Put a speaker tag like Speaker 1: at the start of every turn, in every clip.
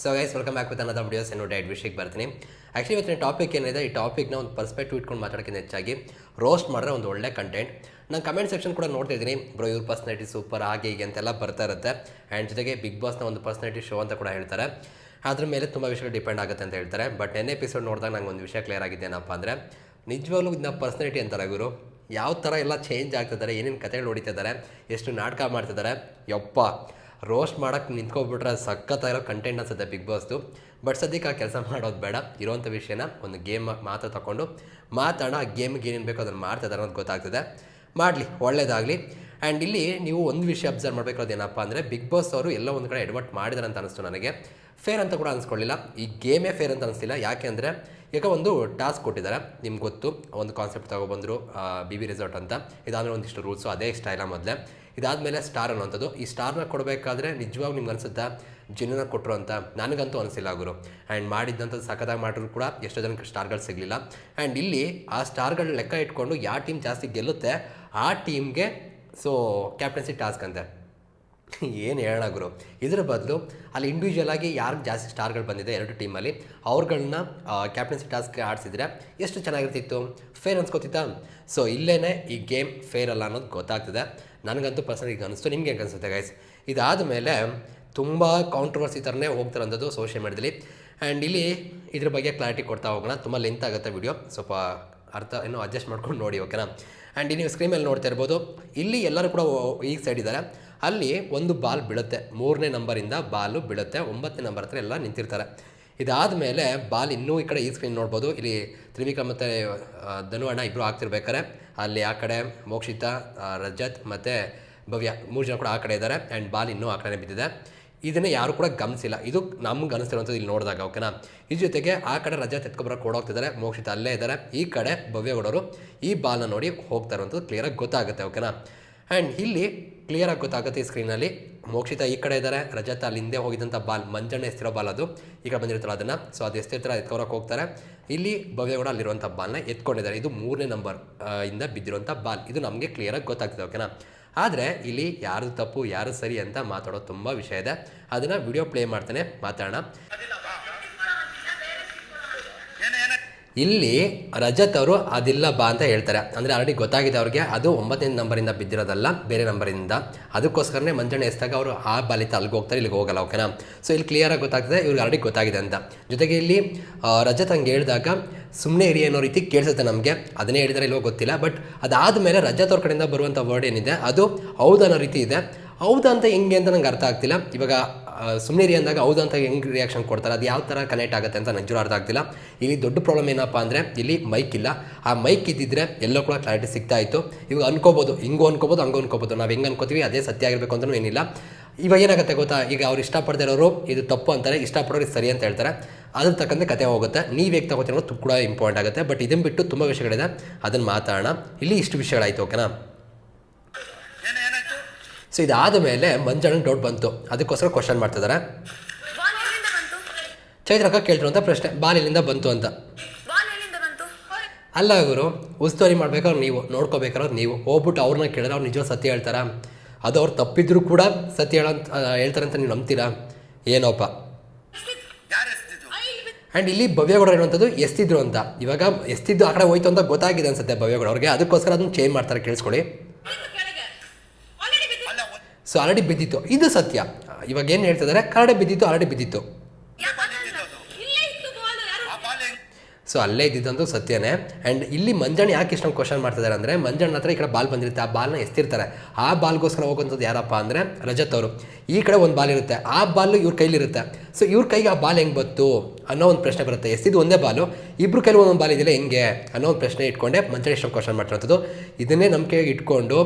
Speaker 1: So guys welcome back with ಅನ್ನದ videos ಏನು diet ವಿಷಯಕ್ಕೆ ಬರ್ತೀನಿ. ಆ್ಯಕ್ಚುಲಿ ಇವತ್ತಿನ ಟಾಪಿಕ್ ಏನಿದೆ, ಈ ಟಾಪಿಕ್ನ ಒಂದು ಪರ್ಸ್ಪೆಕ್ಟಿವ್ ಇಟ್ಕೊಂಡು ಮಾತಾಡೋಕ್ಕಿಂತ ಹೆಚ್ಚಾಗಿ ರೋಸ್ಟ್ ಮಾಡಿದ್ರೆ ಒಂದು ಒಳ್ಳೆ ಕಂಟೆಂಟ್ ನಾನು ಕಮೆಂಟ್ ಸೆಕ್ಷನ್ ಕೂಡ ನೋಡ್ತಾ ಇದ್ದೀನಿ. ಬ್ರೋ ಇವ್ರ ಪರ್ಸ್ನಾಲಿಟಿ ಸೂಪರ್ ಹಾಗೆ, ಹೀಗೆ ಅಂತೆಲ್ಲ ಬರ್ತಾ ಇರುತ್ತೆ. ಆ್ಯಂಡ್ ಜೊತೆಗೆ ಬಿಗ್ ಬಾಸ್ನ ಒಂದು ಪರ್ಸ್ನಾಲಿಟಿ ಶೋ ಅಂತ ಕೂಡ ಹೇಳ್ತಾರೆ. ಅದ್ರ ಮೇಲೆ ತುಂಬ ವಿಷಯಗಳು ಡಿಪೆಂಡ್ ಆಗುತ್ತೆ ಅಂತ ಹೇಳ್ತಾರೆ. ಬಟ್ ನೆನ್ನೆ ಎಪಿಸೋಡ್ ನೋಡಿದಾಗ ನಂಗೆ ಒಂದು ವಿಷಯ ಕ್ಲಿಯರ್ ಆಗಿದೆ ಏನಪ್ಪ ಅಂದರೆ, ನಿಜವಾಗ್ಲೂ ಇದನ್ನ ಪರ್ಸ್ನಾಲಿಟಿ ಅಂತಾರೆ ಗುರು ಯಾವ ಥರ ಎಲ್ಲ ಚೇಂಜ್ ಆಗ್ತಿದ್ದಾರೆ, ಏನೇನು ಕಥೆಗಳು ಹೊಡಿತಿದ್ದಾರೆ ಎಷ್ಟು ನಾಟಕ ಮಾಡ್ತಿದ್ದಾರೆ. ಯಪ್ಪ. ರೋಸ್ಟ್ ಮಾಡೋಕ್ಕೆ ನಿಂತ್ಕೊಬಿಟ್ರೆ ಸಖತ್ತಾಗಿರೋ ಕಂಟೆಂಟ್ ಅನ್ಸುತ್ತೆ ಬಿಗ್ ಬಾಸ್ದು ಬಟ್ ಸದ್ಯಕ್ಕೆ ಆ ಕೆಲಸ ಮಾಡೋದು ಬೇಡ. ಇರೋವಂಥ ವಿಷಯನ ಒಂದು ಗೇಮ್ ಮಾತ್ರ ತಗೊಂಡು ಮಾತಾಡೋಣ ಆ ಗೇಮ್ಗೆ ಏನೇನು ಬೇಕೋ ಅದನ್ನು ಮಾಡ್ತಿದ್ದಾರೆ ಅನ್ನೋದು ಗೊತ್ತಾಗ್ತದೆ. ಮಾಡಲಿ, ಒಳ್ಳೇದಾಗಲಿ. ಆ್ಯಂಡ್ ಇಲ್ಲಿ ನೀವು ಒಂದು ವಿಷಯ ಅಬ್ಸರ್ವ್ ಮಾಡಬೇಕಾದ ಏನಪ್ಪ ಅಂದರೆ ಬಿಗ್ ಬಾಸ್ ಅವರು ಎಲ್ಲ ಒಂದು ಕಡೆ ಅಡ್ವರ್ಟ್ ಮಾಡಿದಾರೆ ಅಂತ ಅನಿಸ್ತು ನನಗೆ. ಫೇರ್ ಅಂತ ಕೂಡ ಅನಿಸ್ಕೊಳ್ಳಿಲ್ಲ. ಈ ಗೇಮೇ ಫೇರ್ ಅಂತ ಅನಿಸ್ತಿಲ್ಲ ಯಾಕೆ ಅಂದರೆ, ಈಗ ಒಂದು ಟಾಸ್ಕ್ ಕೊಟ್ಟಿದ್ದಾರೆ. ನಿಮ್ಗೆ ಗೊತ್ತು, ಒಂದು ಕಾನ್ಸೆಪ್ಟ್ ತಗೊಬಂದರು ಬಿ ಬಿ ರೆಸಾರ್ಟ್ ಅಂತ. ಇದಾದರೆ ಒಂದಿಷ್ಟು ರೂಲ್ಸು ಅದೇ ಸ್ಟೈಲ ಮೊದಲೇ. ಇದಾದಮೇಲೆ ಸ್ಟಾರ್ ಅನ್ನೋಂಥದ್ದು ಈ ಸ್ಟಾರ್ನ ಕೊಡಬೇಕಾದ್ರೆ ನಿಜವಾಗ್ ನಿಮ್ಗೆ ಅನಿಸುತ್ತಾ ಜಿನ್ನ ಕೊಟ್ಟರು ಅಂತ? ನನಗಂತೂ ಅನಿಸಿಲ್ಲ ಗುರು. ಆ್ಯಂಡ್ ಮಾಡಿದ್ದಂಥದ್ದು ಸಖತ್ತಾಗಿ ಮಾಡಿದ್ರು ಕೂಡ ಎಷ್ಟೋ ಜನಕ್ಕೆ ಸ್ಟಾರ್ಗಳು ಸಿಗಲಿಲ್ಲ. ಆ್ಯಂಡ್ ಇಲ್ಲಿ ಆ ಸ್ಟಾರ್ಗಳ ಲೆಕ್ಕ ಇಟ್ಕೊಂಡು ಯಾವ ಟೀಮ್ ಜಾಸ್ತಿ ಗೆಲ್ಲುತ್ತೆ, ಆ ಟೀಮ್ಗೆ ಸೊ ಕ್ಯಾಪ್ಟನ್ಸಿ ಟಾಸ್ಕ್ ಅಂತೆ. ಏನು ಹೇಳೋಣ ಗುರು? ಇದರ ಬದಲು ಅಲ್ಲಿ ಇಂಡಿವಿಜುವಲ್ ಆಗಿ ಯಾರಿಗೆ ಜಾಸ್ತಿ ಸ್ಟಾರ್ಗಳು ಬಂದಿದೆ ಎರಡು ಟೀಮಲ್ಲಿ ಅವ್ರುಗಳನ್ನ ಕ್ಯಾಪ್ಟನ್ಸಿ ಟಾಸ್ಕ್ ಆಡಿಸಿದ್ರೆ ಎಷ್ಟು ಚೆನ್ನಾಗಿರ್ತಿತ್ತು? ಫೇರ್ ಅನ್ಸ್ಕೊತಿತ್ತಾ? ಸೊ ಇಲ್ಲೇ ಈ ಗೇಮ್ ಫೇರ್ ಅಲ್ಲ ಅನ್ನೋದು ಗೊತ್ತಾಗ್ತದೆ. ನನಗಂತೂ ಪರ್ಸನಲ್ ಈಗ ಅನಿಸ್ತು. ನಿಮ್ಗೆ ಹೆಂಗೆ ಅನಿಸುತ್ತೆ ಗೈಸ್ ಇದಾದ ಮೇಲೆ ತುಂಬ ಕಾಂಟ್ರವರ್ಸಿ ಥರನೇ ಹೋಗ್ತಾರಂಥದ್ದು ಸೋಷಿಯಲ್ ಮೀಡ್ಯಾದಲ್ಲಿ ಆ್ಯಂಡ್ ಇಲ್ಲಿ ಇದ್ರ ಬಗ್ಗೆ ಕ್ಲಾರಿಟಿ ಕೊಡ್ತಾ ಹೋಗೋಣ. ತುಂಬ ಲೆಂತ್ ಆಗುತ್ತೆ ವಿಡಿಯೋ ಸ್ವಲ್ಪ ಅರ್ಥ, ಏನೋ ಅಡ್ಜಸ್ಟ್ ಮಾಡ್ಕೊಂಡು ನೋಡಿ ಓಕೆನಾ ಆ್ಯಂಡ್ ನೀವು ಸ್ಕ್ರೀನ್ ಮೇಲೆ ನೋಡ್ತಾ ಇರ್ಬೋದು. ಇಲ್ಲಿ ಎಲ್ಲರೂ ಕೂಡ ಈಗ ಸೈಡ್ ಇದ್ದಾರೆ. ಅಲ್ಲಿ ಒಂದು ಬಾಲ್ ಬೀಳುತ್ತೆ. ಮೂರನೇ ನಂಬರಿಂದ ಬಾಲು ಬೀಳುತ್ತೆ. ಒಂಬತ್ತನೇ ನಂಬರ್ ಹತ್ರ ಎಲ್ಲ ನಿಂತಿರ್ತಾರೆ. ಇದಾದ ಮೇಲೆ ಬಾಲ್ ಇನ್ನೂ ಈ ಕಡೆ ಈ ಸ್ಕ್ರೀನ್ ನೋಡ್ಬೋದು. ಇಲ್ಲಿ ತ್ರಿವಿಕ್ರಮ್ ಮತ್ತು ಧನು ಅಣ್ಣ ಇಬ್ಬರು ಆಗ್ತಿರ್ಬೇಕಾರೆ. ಅಲ್ಲಿ ಆ ಕಡೆ ಮೋಕ್ಷಿತ ರಜತ್ ಮತ್ತು ಭವ್ಯ ಮೂರು ಜನ ಕೂಡ ಆ ಕಡೆ ಇದ್ದಾರೆ. ಆ್ಯಂಡ್ ಬಾಲ್ ಇನ್ನೂ ಆ ಕಡೆ ಬಿದ್ದಿದೆ. ಇದನ್ನು ಯಾರು ಕೂಡ ಗಮನಿಸಿಲ್ಲ. ಇದು ನಮ್ಗೆ ಅನಿಸ್ತಿರೋಂಥದ್ದು ಇಲ್ಲಿ ನೋಡಿದಾಗ ಓಕೆನಾ ಇದ್ರ ಜೊತೆಗೆ ಆ ಕಡೆ ರಜತ್ ಎತ್ಕೊಬರೋಕೆ ಓಡೋಗ್ತಿದ್ದಾರೆ ಮೋಕ್ಷಿತ ಅಲ್ಲೇ ಇದ್ದಾರೆ. ಈ ಕಡೆ ಭವ್ಯಗೌಡರು ಈ ಬಾಲ್ನ ನೋಡಿ ಹೋಗ್ತಾ ಇರೋಂಥದ್ದು ಕ್ಲಿಯರಾಗಿ ಗೊತ್ತಾಗುತ್ತೆ ಓಕೆನಾ ಆ್ಯಂಡ್ ಇಲ್ಲಿ ಕ್ಲಿಯರಾಗಿ ಗೊತ್ತಾಗುತ್ತೆ ಈ ಸ್ಕ್ರೀನಲ್ಲಿ ಮೋಕ್ಷಿತ ಈ ಕಡೆ ಇದ್ದಾರೆ ರಜತ ಅಲ್ಲಿ ಹಿಂದೆ ಹೋಗಿದ್ದಂಥ ಬಾಲ್, ಮಂಜಣ್ಣ ಎಸ್ತಿರೋ ಬಾಲ್ ಅದು. ಈಗ ಬಂದಿರ್ತಾರೆ ಅದನ್ನು. ಸೊ ಅದು ಎಸ್ತಿರ್ತಾರೆ ಎತ್ಕೊಳಕ್ಕೆ ಹೋಗ್ತಾರೆ. ಇಲ್ಲಿ ಭವ್ಯಗೌಡ ಅಲ್ಲಿರುವಂಥ ಬಾಲ್ನ ಎತ್ಕೊಂಡಿದ್ದಾರೆ. ಇದು ಮೂರನೇ ನಂಬರ್ ಇಂದ ಬಿದ್ದಿರುವಂಥ ಬಾಲ್. ಇದು ನಮಗೆ ಕ್ಲಿಯರಾಗಿ ಗೊತ್ತಾಗ್ತದೆ ಓಕೆನಾ ಆದರೆ, ಇಲ್ಲಿ ಯಾರು ತಪ್ಪು ಯಾರು ಸರಿ ಅಂತ ಮಾತಾಡೋದು ತುಂಬ ವಿಷಯ ಇದೆ. ಅದನ್ನು ವಿಡಿಯೋ ಪ್ಲೇ ಮಾಡ್ತಾನೆ. ಮಾತಾಡೋಣ. ಇಲ್ಲಿ ರಜತ್ ಅವರು ಅದಿಲ್ಲ ಬಾ ಅಂತ ಹೇಳ್ತಾರೆ. ಅಂದರೆ ಆಲ್ರೆಡಿ ಗೊತ್ತಾಗಿದೆ ಅವ್ರಿಗೆ, ಅದು ಒಂಬತ್ತನೇ ನಂಬರಿಂದ ಬಿದ್ದಿರೋದಲ್ಲ, ಬೇರೆ ನಂಬರಿಂದ. ಅದಕ್ಕೋಸ್ಕರನೇ ಮಂಜಣ್ಣ ಎಸ್ದಾಗ ಅವರು ಆ ಬಾಲಿತ ಅಲ್ಲಿಗೆ ಹೋಗ್ತಾರೆ, ಇಲ್ಲಿಗೆ ಹೋಗಲ್ಲ ಓಕೆನಾ ಸೊ ಇಲ್ಲಿ ಕ್ಲಿಯರಾಗಿ ಗೊತ್ತಾಗ್ತದೆ, ಇವ್ರಿಗೆ ಆಲ್ರೆಡಿ ಗೊತ್ತಾಗಿದೆ ಅಂತ. ಜೊತೆಗೆ ಇಲ್ಲಿ ರಜತ್ ಹಂಗೆ ಹೇಳಿದಾಗ ಸುಮ್ಮನೆ ಇರಿ ಅನ್ನೋ ರೀತಿ ಕೇಳಿಸುತ್ತೆ ನಮಗೆ. ಅದನ್ನೇ ಹೇಳಿದರೆ ಇಲ್ಲೋ ಗೊತ್ತಿಲ್ಲ ಬಟ್ ಅದಾದಮೇಲೆ ರಜತ್ ಅವ್ರ ಕಡೆಯಿಂದ ಬರುವಂಥ ವರ್ಡ್ ಏನಿದೆ, ಅದು ಹೌದು ಅನ್ನೋ ರೀತಿ ಇದೆ. ಹೌದಾ ಅಂತ ಹೆಂಗೆ ಅಂತ ನಂಗೆ ಅರ್ಥ ಆಗ್ತಿಲ್ಲ. ಇವಾಗ ಸುಮ್ಮನೆ ರೀ ಅಂದಾಗ ಹೌದು ಅಂತ ಹೆಂಗೆ ರಿಯಾಕ್ಷನ್ ಕೊಡ್ತಾರೆ? ಅದು ಯಾವ ಥರ ಕನೆಕ್ಟ್ ಆಗುತ್ತೆ ಅಂತ ನಂಜೂರು ಅರ್ಥ ಆಗ್ತಿಲ್ಲ. ಇಲ್ಲಿ ದೊಡ್ಡ ಪ್ರಾಬ್ಲಮ್ ಏನಪ್ಪ ಅಂದರೆ, ಇಲ್ಲಿ ಮೈಕ್ ಇಲ್ಲ. ಆ ಮೈಕ್ ಇದ್ದಿದ್ರೆ ಎಲ್ಲೋ ಕೂಡ ಕ್ಲಾರಿಟಿ ಸಿಗ್ತಾ ಇತ್ತು. ಇವಾಗ ಅನ್ಕೋಬೋದು, ಹಿಂಗೂ ಅನ್ಕೋಬೋದು, ಹಂಗೂ ಅನ್ಕೋಬೋದು. ನಾವು ಹೆಂಗೆ ಅನ್ಕೋತೀವಿ ಅದೇ ಸತ್ಯ ಆಗಿರಬೇಕು ಅಂತಲೂ ಏನಿಲ್ಲ. ಇವಾಗ ಏನಾಗುತ್ತೆ ಗೊತ್ತಾ? ಈಗ ಅವ್ರು ಇಷ್ಟಪಡ್ದಿರೋರು ಇದು ತಪ್ಪು ಅಂತಾರೆ, ಇಷ್ಟಪಡೋರು ಸರಿ ಅಂತ ಹೇಳ್ತಾರೆ. ಅದ್ರ ತಕ್ಕಂತೆ ಕತೆ ಹೋಗುತ್ತೆ. ನೀವು ಹೇಗೆ ತಗೋತೀರೋ ಕೂಡ ಇಂಪಾರ್ಟೆಂಟ್ ಆಗುತ್ತೆ. ಬಟ್ ಇದನ್ನು ಬಿಟ್ಟು ತುಂಬ ವಿಷಯಗಳಿದೆ. ಅದನ್ನು ಮಾತಾಡೋಣ. ಇಲ್ಲಿ ಇಷ್ಟು ವಿಷಯಗಳಾಯಿತು ಓಕೆನಾ ಸೊ ಇದಾದ ಮೇಲೆ ಮಂಜಣ್ಣನ ಡೌಟ್ ಬಂತು. ಅದಕ್ಕೋಸ್ಕರ ಕ್ವಶನ್ ಮಾಡ್ತಿದ್ದಾರೆ
Speaker 2: ಚೈತ್ರ ಅಕ್ಕ ಬಂತು
Speaker 1: ಅಂತ ಪ್ರಶ್ನೆ ಬಾಲ್ ಎಲ್ಲಿಂದ ಬಂತು ಅಂತ. ಅಲ್ಲ ಗುರು, ಉಸ್ತುವಾರಿ ಮಾಡ್ಬೇಕಾದ್ರೆ ನೀವು, ನೋಡ್ಕೋಬೇಕಾದ್ರೆ ನೀವು. ಹೋಗ್ಬಿಟ್ಟು ಅವ್ರನ್ನ ಕೇಳಿದ್ರೆ ಅವ್ರು ನಿಜ ಸತ್ಯ ಹೇಳ್ತಾರ. ಅದು ಅವ್ರು ತಪ್ಪಿದ್ರು ಕೂಡ ಸತ್ಯ ಹೇಳಂತ ಹೇಳ್ತಾರೆ ಅಂತ ನೀವು ನಂಬ್ತೀರಾ? ಏನೋಪ್ಪ ಆ್ಯಂಡ್ ಇಲ್ಲಿ ಭವ್ಯಗೌಡ ಹೇಳುವಂಥದ್ದು ಎಸ್ತಿದ್ರು ಅಂತ. ಇವಾಗ ಎಸ್ತಿದ್ದು ಆ ಕಡೆ ಹೋಯ್ತು ಅಂತ ಗೊತ್ತಾಗಿದೆ ಅನ್ಸುತ್ತೆ ಭವ್ಯಗೌಡ ಅವ್ರಿಗೆ. ಅದಕ್ಕೋಸ್ಕರ ಅದನ್ನು ಚೇಂಜ್ ಮಾಡ್ತಾರೆ, ಕೇಳಿಸ್ಕೊಳ್ಳಿ. ಸೊ ಆಲ್ರೆಡಿ ಬಿದ್ದಿತ್ತು. ಇದು ಸತ್ಯ. ಇವಾಗ ಏನು ಹೇಳ್ತಿದ್ದಾರೆ ಕರಡೆ ಬಿದ್ದಿತ್ತು ಆಲ್ರೆಡಿ ಬಿದ್ದಿತ್ತು. ಸೊ ಅಲ್ಲೇ ಇದ್ದಿದ್ದಂತೂ ಸತ್ಯನೇ. ಆ್ಯಂಡ್ ಇಲ್ಲಿ ಮಂಜಣ್ಣ ಯಾಕೆ ಇಷ್ಟೊಂದು ಕ್ವಶನ್ ಮಾಡ್ತಿದ್ದಾರೆ ಅಂದರೆ ಮಂಜಣ್ಣ ಹತ್ರ ಈ ಕಡೆ ಬಾಲ್ ಬಂದಿರುತ್ತೆ. ಆ ಬಾಲ್ನ ಎಸ್ತಿರ್ತಾರೆ. ಆ ಬಾಲ್ಗೋಸ್ಕರ ಹೋಗುವಂಥದ್ದು ಯಾರಪ್ಪ ಅಂದರೆ, ರಜತ್ ಅವರು. ಈ ಕಡೆ ಒಂದು ಬಾಲ್ ಇರುತ್ತೆ. ಆ ಬಾಲು ಇವ್ರ ಕೈಲಿರುತ್ತೆ. ಸೊ ಇವ್ರ ಕೈಗೆ ಆ ಬಾಲ್ ಹೆಂಗೆ ಬಂತು ಅನ್ನೋ ಒಂದು ಪ್ರಶ್ನೆ ಬರುತ್ತೆ. ಎಸ್ತಿದ್ದು ಒಂದೇ ಬಾಲು. ಇಬ್ರು ಕೈಲಿ ಒಂದೊಂದು ಬಾಲ್ ಇದೆಯಲ್ಲ, ಹೆಂಗೆ ಅನ್ನೋ ಒಂದು ಪ್ರಶ್ನೆ ಇಟ್ಕೊಂಡೆ ಮಂಜಣ್ಣ ಇಷ್ಟೊಂದು ಕ್ವಶನ್ ಮಾಡ್ತಿರೋದು ಇದನ್ನೇ ನಂಬಿಕೆಗೆ ಇಟ್ಕೊಂಡು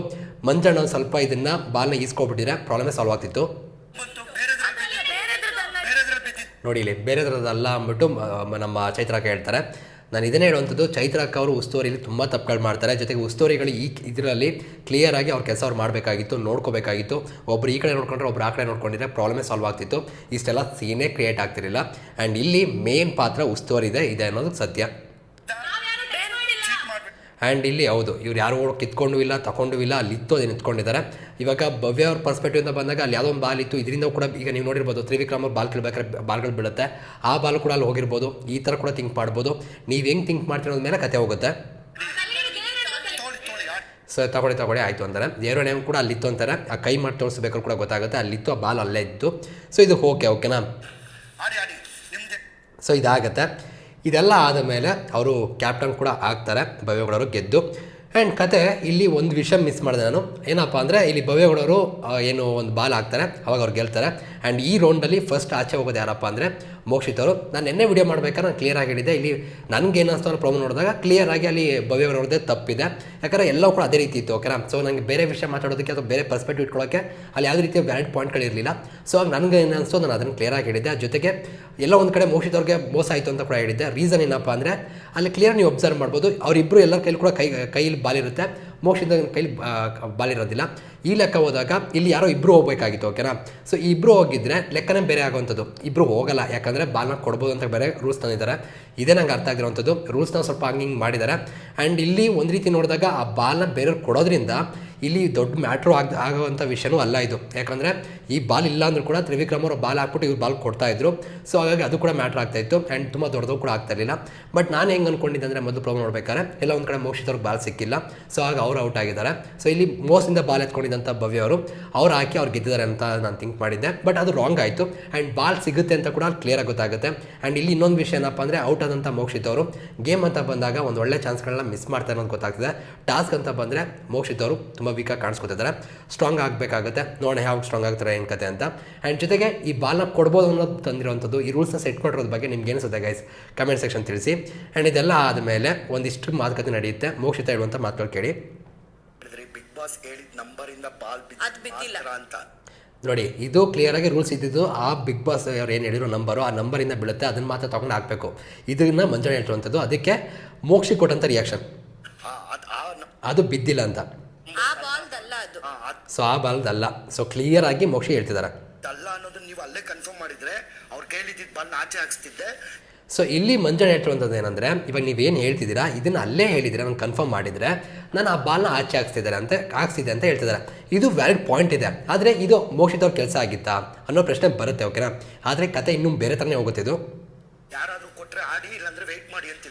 Speaker 1: ಮಂಜಣ್ಣ ಒಂದು ಸ್ವಲ್ಪ ಇದನ್ನು ಬಾಲ್ನ ಈಸ್ಕೊಬಿಟ್ಟಿದ್ರೆ ಪ್ರಾಬ್ಲಮ್ ಸಾಲ್ವ್ ಆಗ್ತಿತ್ತು. ನೋಡಿ ಇಲ್ಲಿ ಬೇರೆದ್ರದ್ದಲ್ಲ ಅಂದ್ಬಿಟ್ಟು ನಮ್ಮ ಚೈತ್ರಕ್ಕ ಹೇಳ್ತಾರೆ. ನಾನು ಇದನ್ನೇ ಹೇಳುವಂಥದ್ದು ಚೈತ್ರಕ್ಕ ಅವರು ಉಸ್ತುವಾರಿಲಿ ತುಂಬ ತಪ್ಪುಗಳು ಮಾಡ್ತಾರೆ. ಜೊತೆಗೆ ಉಸ್ತುವಾರಿಗಳು ಈ ಇದರಲ್ಲಿ ಕ್ಲಿಯರ್ ಆಗಿ ಅವ್ರ ಕೆಲಸ ಅವ್ರು ಮಾಡಬೇಕಾಗಿತ್ತು ನೋಡ್ಕೋಬೇಕಾಗಿತ್ತು. ಒಬ್ರು ಈ ಕಡೆ ನೋಡ್ಕೊಂಡ್ರೆ ಒಬ್ರು ಆ ಕಡೆ ನೋಡ್ಕೊಂಡಿದ್ರೆ ಪ್ರಾಬ್ಲಮೇ ಸಾಲ್ವ್ ಆಗ್ತಿತ್ತು. ಇಷ್ಟೆಲ್ಲ ಸೀನೇ ಕ್ರಿಯೇಟ್ ಆಗ್ತಿರಲಿಲ್ಲ. ಆ್ಯಂಡ್ ಇಲ್ಲಿ ಮೇನ್ ಪಾತ್ರ ಉಸ್ತುವಾರಿ ಇದೆ ಇದೆ ಅನ್ನೋದು ಸತ್ಯ. ಆ್ಯಂಡ್ ಇಲ್ಲಿ ಹೌದು ಇವ್ರು ಯಾರು ಕಿತ್ಕೊಂಡು ಇಲ್ಲ ತಗೊಂಡು ಇಲ್ಲ ಅಲ್ಲಿ ಇತ್ತು ಅದನ್ನು ನಿಂತ್ಕೊಂಡಿದ್ದಾರೆ. ಇವಾಗ ಭವ್ಯ ಅವ್ರ ಪರ್ಸ್ಪೆಕ್ಟಿವ್ ಅಂತ ಬಂದಾಗ ಅಲ್ಲಿ ಯಾವುದೋ ಒಂದು ಬಾಲ್ ಇತ್ತು ಇದರಿಂದ ಕೂಡ ಈಗ ನೀವು ನೋಡಿರ್ಬೋದು ತ್ರಿವಿಕ್ರಮ್ ಅವ್ರು ಬಾಲ್ ಕೇಳಬೇಕಾದ್ರೆ ಬಾಲ್ಗಳು ಬೀಳುತ್ತೆ. ಆ ಬಾಲ್ ಕೂಡ ಅಲ್ಲಿ ಹೋಗಿರ್ಬೋದು. ಈ ಥರ ಕೂಡ ಥಿಂಕ್ ಮಾಡ್ಬೋದು. ನೀವು ಹೆಂಗೆ ಥಿಂಕ್ ಮಾಡ್ತೀರೋ ಮೇಲೆ ಕತೆ ಹೋಗುತ್ತೆ. ಸೊ ತಗೊಳ್ಳಿ ತಗೊಳ್ಳಿ ಆಯಿತು ಅಂತಾರೆ. ಏರೋನೇ ನೇಮ್ ಕೂಡ ಅಲ್ಲಿತ್ತು ಅಂತಾರೆ. ಆ ಕೈ ಮಾಡಿ ತೋರಿಸ್ಬೇಕಾದ್ರೆ ಕೂಡ ಗೊತ್ತಾಗುತ್ತೆ. ಅಲ್ಲಿತ್ತು ಆ ಬಾಲ್ ಅಲ್ಲೇ ಇತ್ತು. ಸೊ ಇದು ಓಕೆ ಓಕೆನಾ ಸೊ ಇದಾಗತ್ತೆ. ಇದೆಲ್ಲ ಆದ ಮೇಲೆ ಅವರು ಕ್ಯಾಪ್ಟನ್ ಕೂಡ ಆಗ್ತಾರೆ, ಭವ್ಯಗೌಡರು ಗೆದ್ದು. ಆ್ಯಂಡ್ ಕತೆ ಇಲ್ಲಿ ಒಂದು ವಿಷಯ ಮಿಸ್ ಮಾಡಿದೆ ನಾನು. ಏನಪ್ಪ ಅಂದರೆ ಇಲ್ಲಿ ಭವ್ಯಗೌಡರು ಏನು ಒಂದು ಬಾಲ್ ಹಾಕ್ತಾರೆ, ಅವಾಗ ಅವ್ರು ಗೆಲ್ತಾರೆ. ಆ್ಯಂಡ್ ಈ ರೌಂಡಲ್ಲಿ ಫಸ್ಟ್ ಆಚೆ ಹೋಗೋದು ಯಾರಪ್ಪ ಅಂದರೆ ಮೋಕ್ಷಿತ್ ಅವರು ನಾನು ನಿನ್ನೆ ವಿಡಿಯೋ ಮಾಡ್ಬೇಕಾದ್ರೆ ನಾನು ಕ್ಲಿಯರ್ ಹೇಳಿದ್ದೆ. ಇಲ್ಲಿ ನನಗೆ ಏನಿಸ್ತು ಅನ್ನೋ ಪ್ರಾಬ್ಲಮ್ ನೋಡಿದಾಗ ಕ್ಲಿಯರ್ ಆಗಿ ಅಲ್ಲಿ ಭವ್ಯಗೌಡರದ್ದೇ ತಪ್ಪಿದೆ. ಯಾಕಂದರೆ ಎಲ್ಲವೂ ಕೂಡ ಅದೇ ರೀತಿ ಇತ್ತು ಓಕೆನಾ ಸೊ ನನಗೆ ಬೇರೆ ವಿಷಯ ಮಾತಾಡೋದಕ್ಕೆ ಅಥವಾ ಬೇರೆ ಪರ್ಸ್ಪೆಕ್ಟಿವ್ ಇಟ್ಕೊಳ್ಳೋಕ್ಕೆ ಅಲ್ಲಿ ಯಾವುದೇ ರೀತಿಯ ವ್ಯಾಲಿಡ್ ಪಾಯಿಂಟ್ಗಳಿರಲಿಲ್ಲ ಸೊ ಆಗ ನನಗೆ ಏನು ಅನಿಸ್ತು ನಾನು ಅದನ್ನು ಕ್ಲಿಯರ್ ಆಗಿ ಹೇಳಿದ್ದೆ. ಜೊತೆಗೆ ಎಲ್ಲ ಒಂದು ಕಡೆ ಮೋಕ್ಷಿತವ್ರಿಗೆ ಮೋಸ ಆಯಿತು ಅಂತ ಕೂಡ ಹೇಳಿದ್ದೆ. ರೀಸನ್ ಏನಪ್ಪ ಅಂದರೆ ಅಲ್ಲಿ ಕ್ಲಿಯರ್ ನೀವು ಅಬ್ಸರ್ವ್ ಮಾಡ್ಬೋದು. ಅವರಿಬ್ಬರು ಎಲ್ಲರ ಕೈಲಿ ಕೂಡ ಕೈ ಕೈಯಲ್ಲಿ ಬಾಲಿರುತ್ತೆ. ಮೋಕ್ಷಿತ ಕೈಲಿ ಬಾಲಿರೋದಿಲ್ಲ ಈ ಲೆಕ್ಕ ಹೋದಾಗ ಇಲ್ಲಿ ಯಾರೋ ಇಬ್ಬರು ಹೋಗ್ಬೇಕಾಗಿತ್ತು ಓಕೆನಾ ಸೊ ಇಬ್ಬರು ಹೋಗಿದ್ರೆ ಲೆಕ್ಕನೇ ಬೇರೆ ಆಗುವಂಥದ್ದು. ಇಬ್ಬರು ಹೋಗಲ್ಲ, ಯಾಕಂದರೆ ಬಾಲ್ನ ಕೊಡ್ಬೋದು ಅಂತ ಬೇರೆ ರೂಲ್ಸ್ ತಂದಿದ್ದಾರೆ. ಇದೇ ನಂಗೆ ಅರ್ಥ ಆಗಿರೋವಂಥದ್ದು. ರೂಲ್ಸ್ನ ಸ್ವಲ್ಪ ಹಿಂಗೆ ಮಾಡಿದ್ದಾರೆ. ಆ್ಯಂಡ್ ಇಲ್ಲಿ ಒಂದು ರೀತಿ ನೋಡಿದಾಗ ಆ ಬಾಲ್ನ ಬೇರೆಯವ್ರು ಕೊಡೋದ್ರಿಂದ ಇಲ್ಲಿ ದೊಡ್ಡ ಮ್ಯಾಟ್ರು ಆಗ, ಆಗುವಂಥ ವಿಷಯನೂ ಅಲ್ಲ ಇದು. ಯಾಕಂದರೆ ಈ ಬಾಲ್ ಇಲ್ಲ ಅಂದರೂ ಕೂಡ ತ್ರಿವಿಕ್ರಮ್ ಅವರು ಬಾಲ್ ಹಾಕ್ಬಿಟ್ಟು ಇವ್ರು ಬಾಲ್ ಕೊಡ್ತಾ ಇದ್ರು. ಸೊ ಹಾಗಾಗಿ ಅದು ಕೂಡ ಮ್ಯಾಟ್ರ್ ಆಗ್ತಾ ಇತ್ತು. ಆ್ಯಂಡ್ ತುಂಬ ದೊಡ್ಡದು ಕೂಡ ಆಗ್ತಾ ಇರಲಿಲ್ಲ. ಬಟ್ ನಾನು ಹೆಂಗೆ ಅಂದ್ಕೊಂಡಿದ್ದೆ ಅಂದರೆ ಮೊದಲು ಪ್ರಾಬ್ಲಮ್ ನೋಡ್ಬೇಕಾದ್ರೆ, ಎಲ್ಲ ಒಂದು ಕಡೆ ಮೋಕ್ಷಿತ್ ಅವ್ರಿಗೆ ಬಾಲ್ ಸಿಕ್ಕಿಲ್ಲ. ಸೊ ಆಗ ಅವ್ರು ಔಟ್ ಆಗಿದ್ದಾರೆ. ಸೊ ಇಲ್ಲಿ ಮೋಸದಿಂದ ಬಾಲ್ ಎತ್ಕೊಂಡಿದ್ದಂಥ ಭವ್ಯ ಅವರು, ಅವ್ರು ಹಾಕಿ ಅವ್ರು ಗೆದ್ದಿದ್ದಾರೆ ಅಂತ ನಾನು ಥಿಂಕ್ ಮಾಡಿದ್ದೆ. ಬಟ್ ಅದು ರಾಂಗ್ ಆಯಿತು. ಆ್ಯಂಡ್ ಬಾಲ್ ಸಿಗುತ್ತೆ ಅಂತ ಕೂಡ ಕ್ಲಿಯರ್ ಆಗಿ ಗೊತ್ತಾಗುತ್ತೆ. ಆ್ಯಂಡ್ ಇಲ್ಲಿ ಇನ್ನೊಂದು ವಿಷಯ ಏನಪ್ಪ ಅಂದರೆ ಔಟ್ ಆದಂಥ ಮೋಕ್ಷಿತ್ ಅವರು ಗೇಮ್ ಅಂತ ಬಂದಾಗ ಒಂದು ಒಳ್ಳೆ ಚಾನ್ಸ್ಗಳನ್ನ ಮಿಸ್ ಮಾಡ್ತಾರೆ ಅನ್ನೋದು ಗೊತ್ತಾಗ್ತದೆ. ಟಾಸ್ಕ್ ಅಂತ ಬಂದರೆ ಮೋಕ್ಷಿತ್ ಅವರು ತುಂಬ ವೀಕಾಗಿ ಕಾಣಿಸ್ಕೊತಿದ್ದಾರೆ ಸ್ಟ್ರಾಂಗ್ ಆಗಬೇಕಾಗುತ್ತೆ. ನೋಡೋಣ ಯಾವಾಗ ಸ್ಟ್ರಾಂಗ್ ಆಗ್ತಾರೆ ಏನು ಕತೆ ಅಂತ. ಆ್ಯಂಡ್ ಜೊತೆಗೆ ಈ ಬಾಲ್ನ ಕೊಡ್ಬೋದು ಅನ್ನೋದು ತಂದಿರೋವಂಥದ್ದು ಈ ರೂಲ್ಸ್ನ ಸೆಟ್ ಮಾಡಿರೋದ್ರ ಬಗ್ಗೆ ನಿಮ್ಗೆ ಏನಿಸುತ್ತೆ ಗೈಸ್ ಕಮೆಂಟ್ ಸೆಕ್ಷನ್ ತಿಳಿಸಿ. ಆ್ಯಂಡ್ ಇದೆಲ್ಲ ಆದಮೇಲೆ ಒಂದಿಷ್ಟು ಮಾತುಕತೆ ನಡೆಯುತ್ತೆ. ಮೋಕ್ಷಿತ ಹೇಳುವಂಥ ಮಾತುಗಳು ಕೇಳಿ.
Speaker 3: ಬಿಗ್ ಬಾಸ್ ಹೇಳಿದ ನಂಬರಿಂದ ಇಂದ ಬಾಲ್
Speaker 2: ಬಿದ್ದಿಲ್ಲ.
Speaker 3: ಅಂತ.
Speaker 1: ನೋಡಿ ಇದು ಕ್ಲಿಯರಾಗಿ ರೂಲ್ಸ್ ಇದ್ದಿದ್ದು ಆ ಬಿಗ್ ಬಾಸ್ ಅವ್ರು ಏನು ಹೇಳಿರೋ ನಂಬರು ಆ ನಂಬರಿಂದ ಬೀಳುತ್ತೆ. ಅದನ್ನು ಮಾತ್ರ ತೊಗೊಂಡು ಹಾಕಬೇಕು. ಇದನ್ನ ಮಂಜಾನೆ ಹೇಳ್ತಿರುವಂಥದ್ದು. ಅದಕ್ಕೆ ಮೋಕ್ಷಿ ಕೊಟ್ಟಂಥ ರಿಯಾಕ್ಷನ್
Speaker 3: ಅದು
Speaker 1: ಬಿದ್ದಿಲ್ಲ ಅಂತ
Speaker 2: ಆ ಬಾಲ್ದಲ್ಲ ಅದು
Speaker 3: ಹಾ, ಅದ್
Speaker 1: ಸೊ ಆ ಬಾಲ್ದಲ್ಲ. ಸೊ ಕ್ಲಿಯರ್ ಆಗಿ ಮೋಕ್ಷ ಹೇಳ್ತಿದ್ದಾರೆ
Speaker 3: ಅಲ್ಲ ಅನ್ನೋದನ್ನ ನೀವು ಅಲ್ಲೇ ಕನ್ಫರ್ಮ್ ಮಾಡಿದ್ರೆ ಅವ್ರು ಕೇಳಿದ್ದಿದ್ ಬಾಲ್ ಆಚೆ ಹಾಕ್ಸ್ತಿದ್ದೆ.
Speaker 1: ಸೊ ಇಲ್ಲಿ ಮಂಜಾನೆ ಹೇಳ್ತಿರುವಂಥದ್ದು ಏನಂದರೆ ಇವಾಗ ಏನು ಹೇಳ್ತಿದ್ದೀರಾ ಇದನ್ನು ಅಲ್ಲೇ ಹೇಳಿದ್ರೆ ನಾನು ಕನ್ಫರ್ಮ್ ಮಾಡಿದರೆ ನಾನು ಆ ಬಾಲ್ನ ಆಚೆ ಹಾಕ್ಸ್ತಿದ್ದಾರೆ ಅಂತ ಹಾಕ್ಸ್ತಿದ್ದೆ ಅಂತ ಹೇಳ್ತಿದ್ದಾರೆ ಇದು ವ್ಯಾಲಿಡ್ ಪಾಯಿಂಟ್ ಇದೆ. ಆದರೆ ಇದು ಮೋಕ್ಷಿತವ್ರ ಕೆಲಸ ಆಗಿತ್ತಾ ಅನ್ನೋ ಪ್ರಶ್ನೆ ಬರುತ್ತೆ ಓಕೆನಾ ಆದರೆ ಕತೆ ಇನ್ನೂ ಬೇರೆ ಥರನೇ ಹೋಗುತ್ತೆ ಇದು.
Speaker 3: ಯಾರಾದರೂ ಕೊಟ್ಟರೆ ಆಡಿ ಇಲ್ಲಾಂದ್ರೆ ವೆಯ್ಟ್ ಮಾಡಿ ಮುಂಚೆ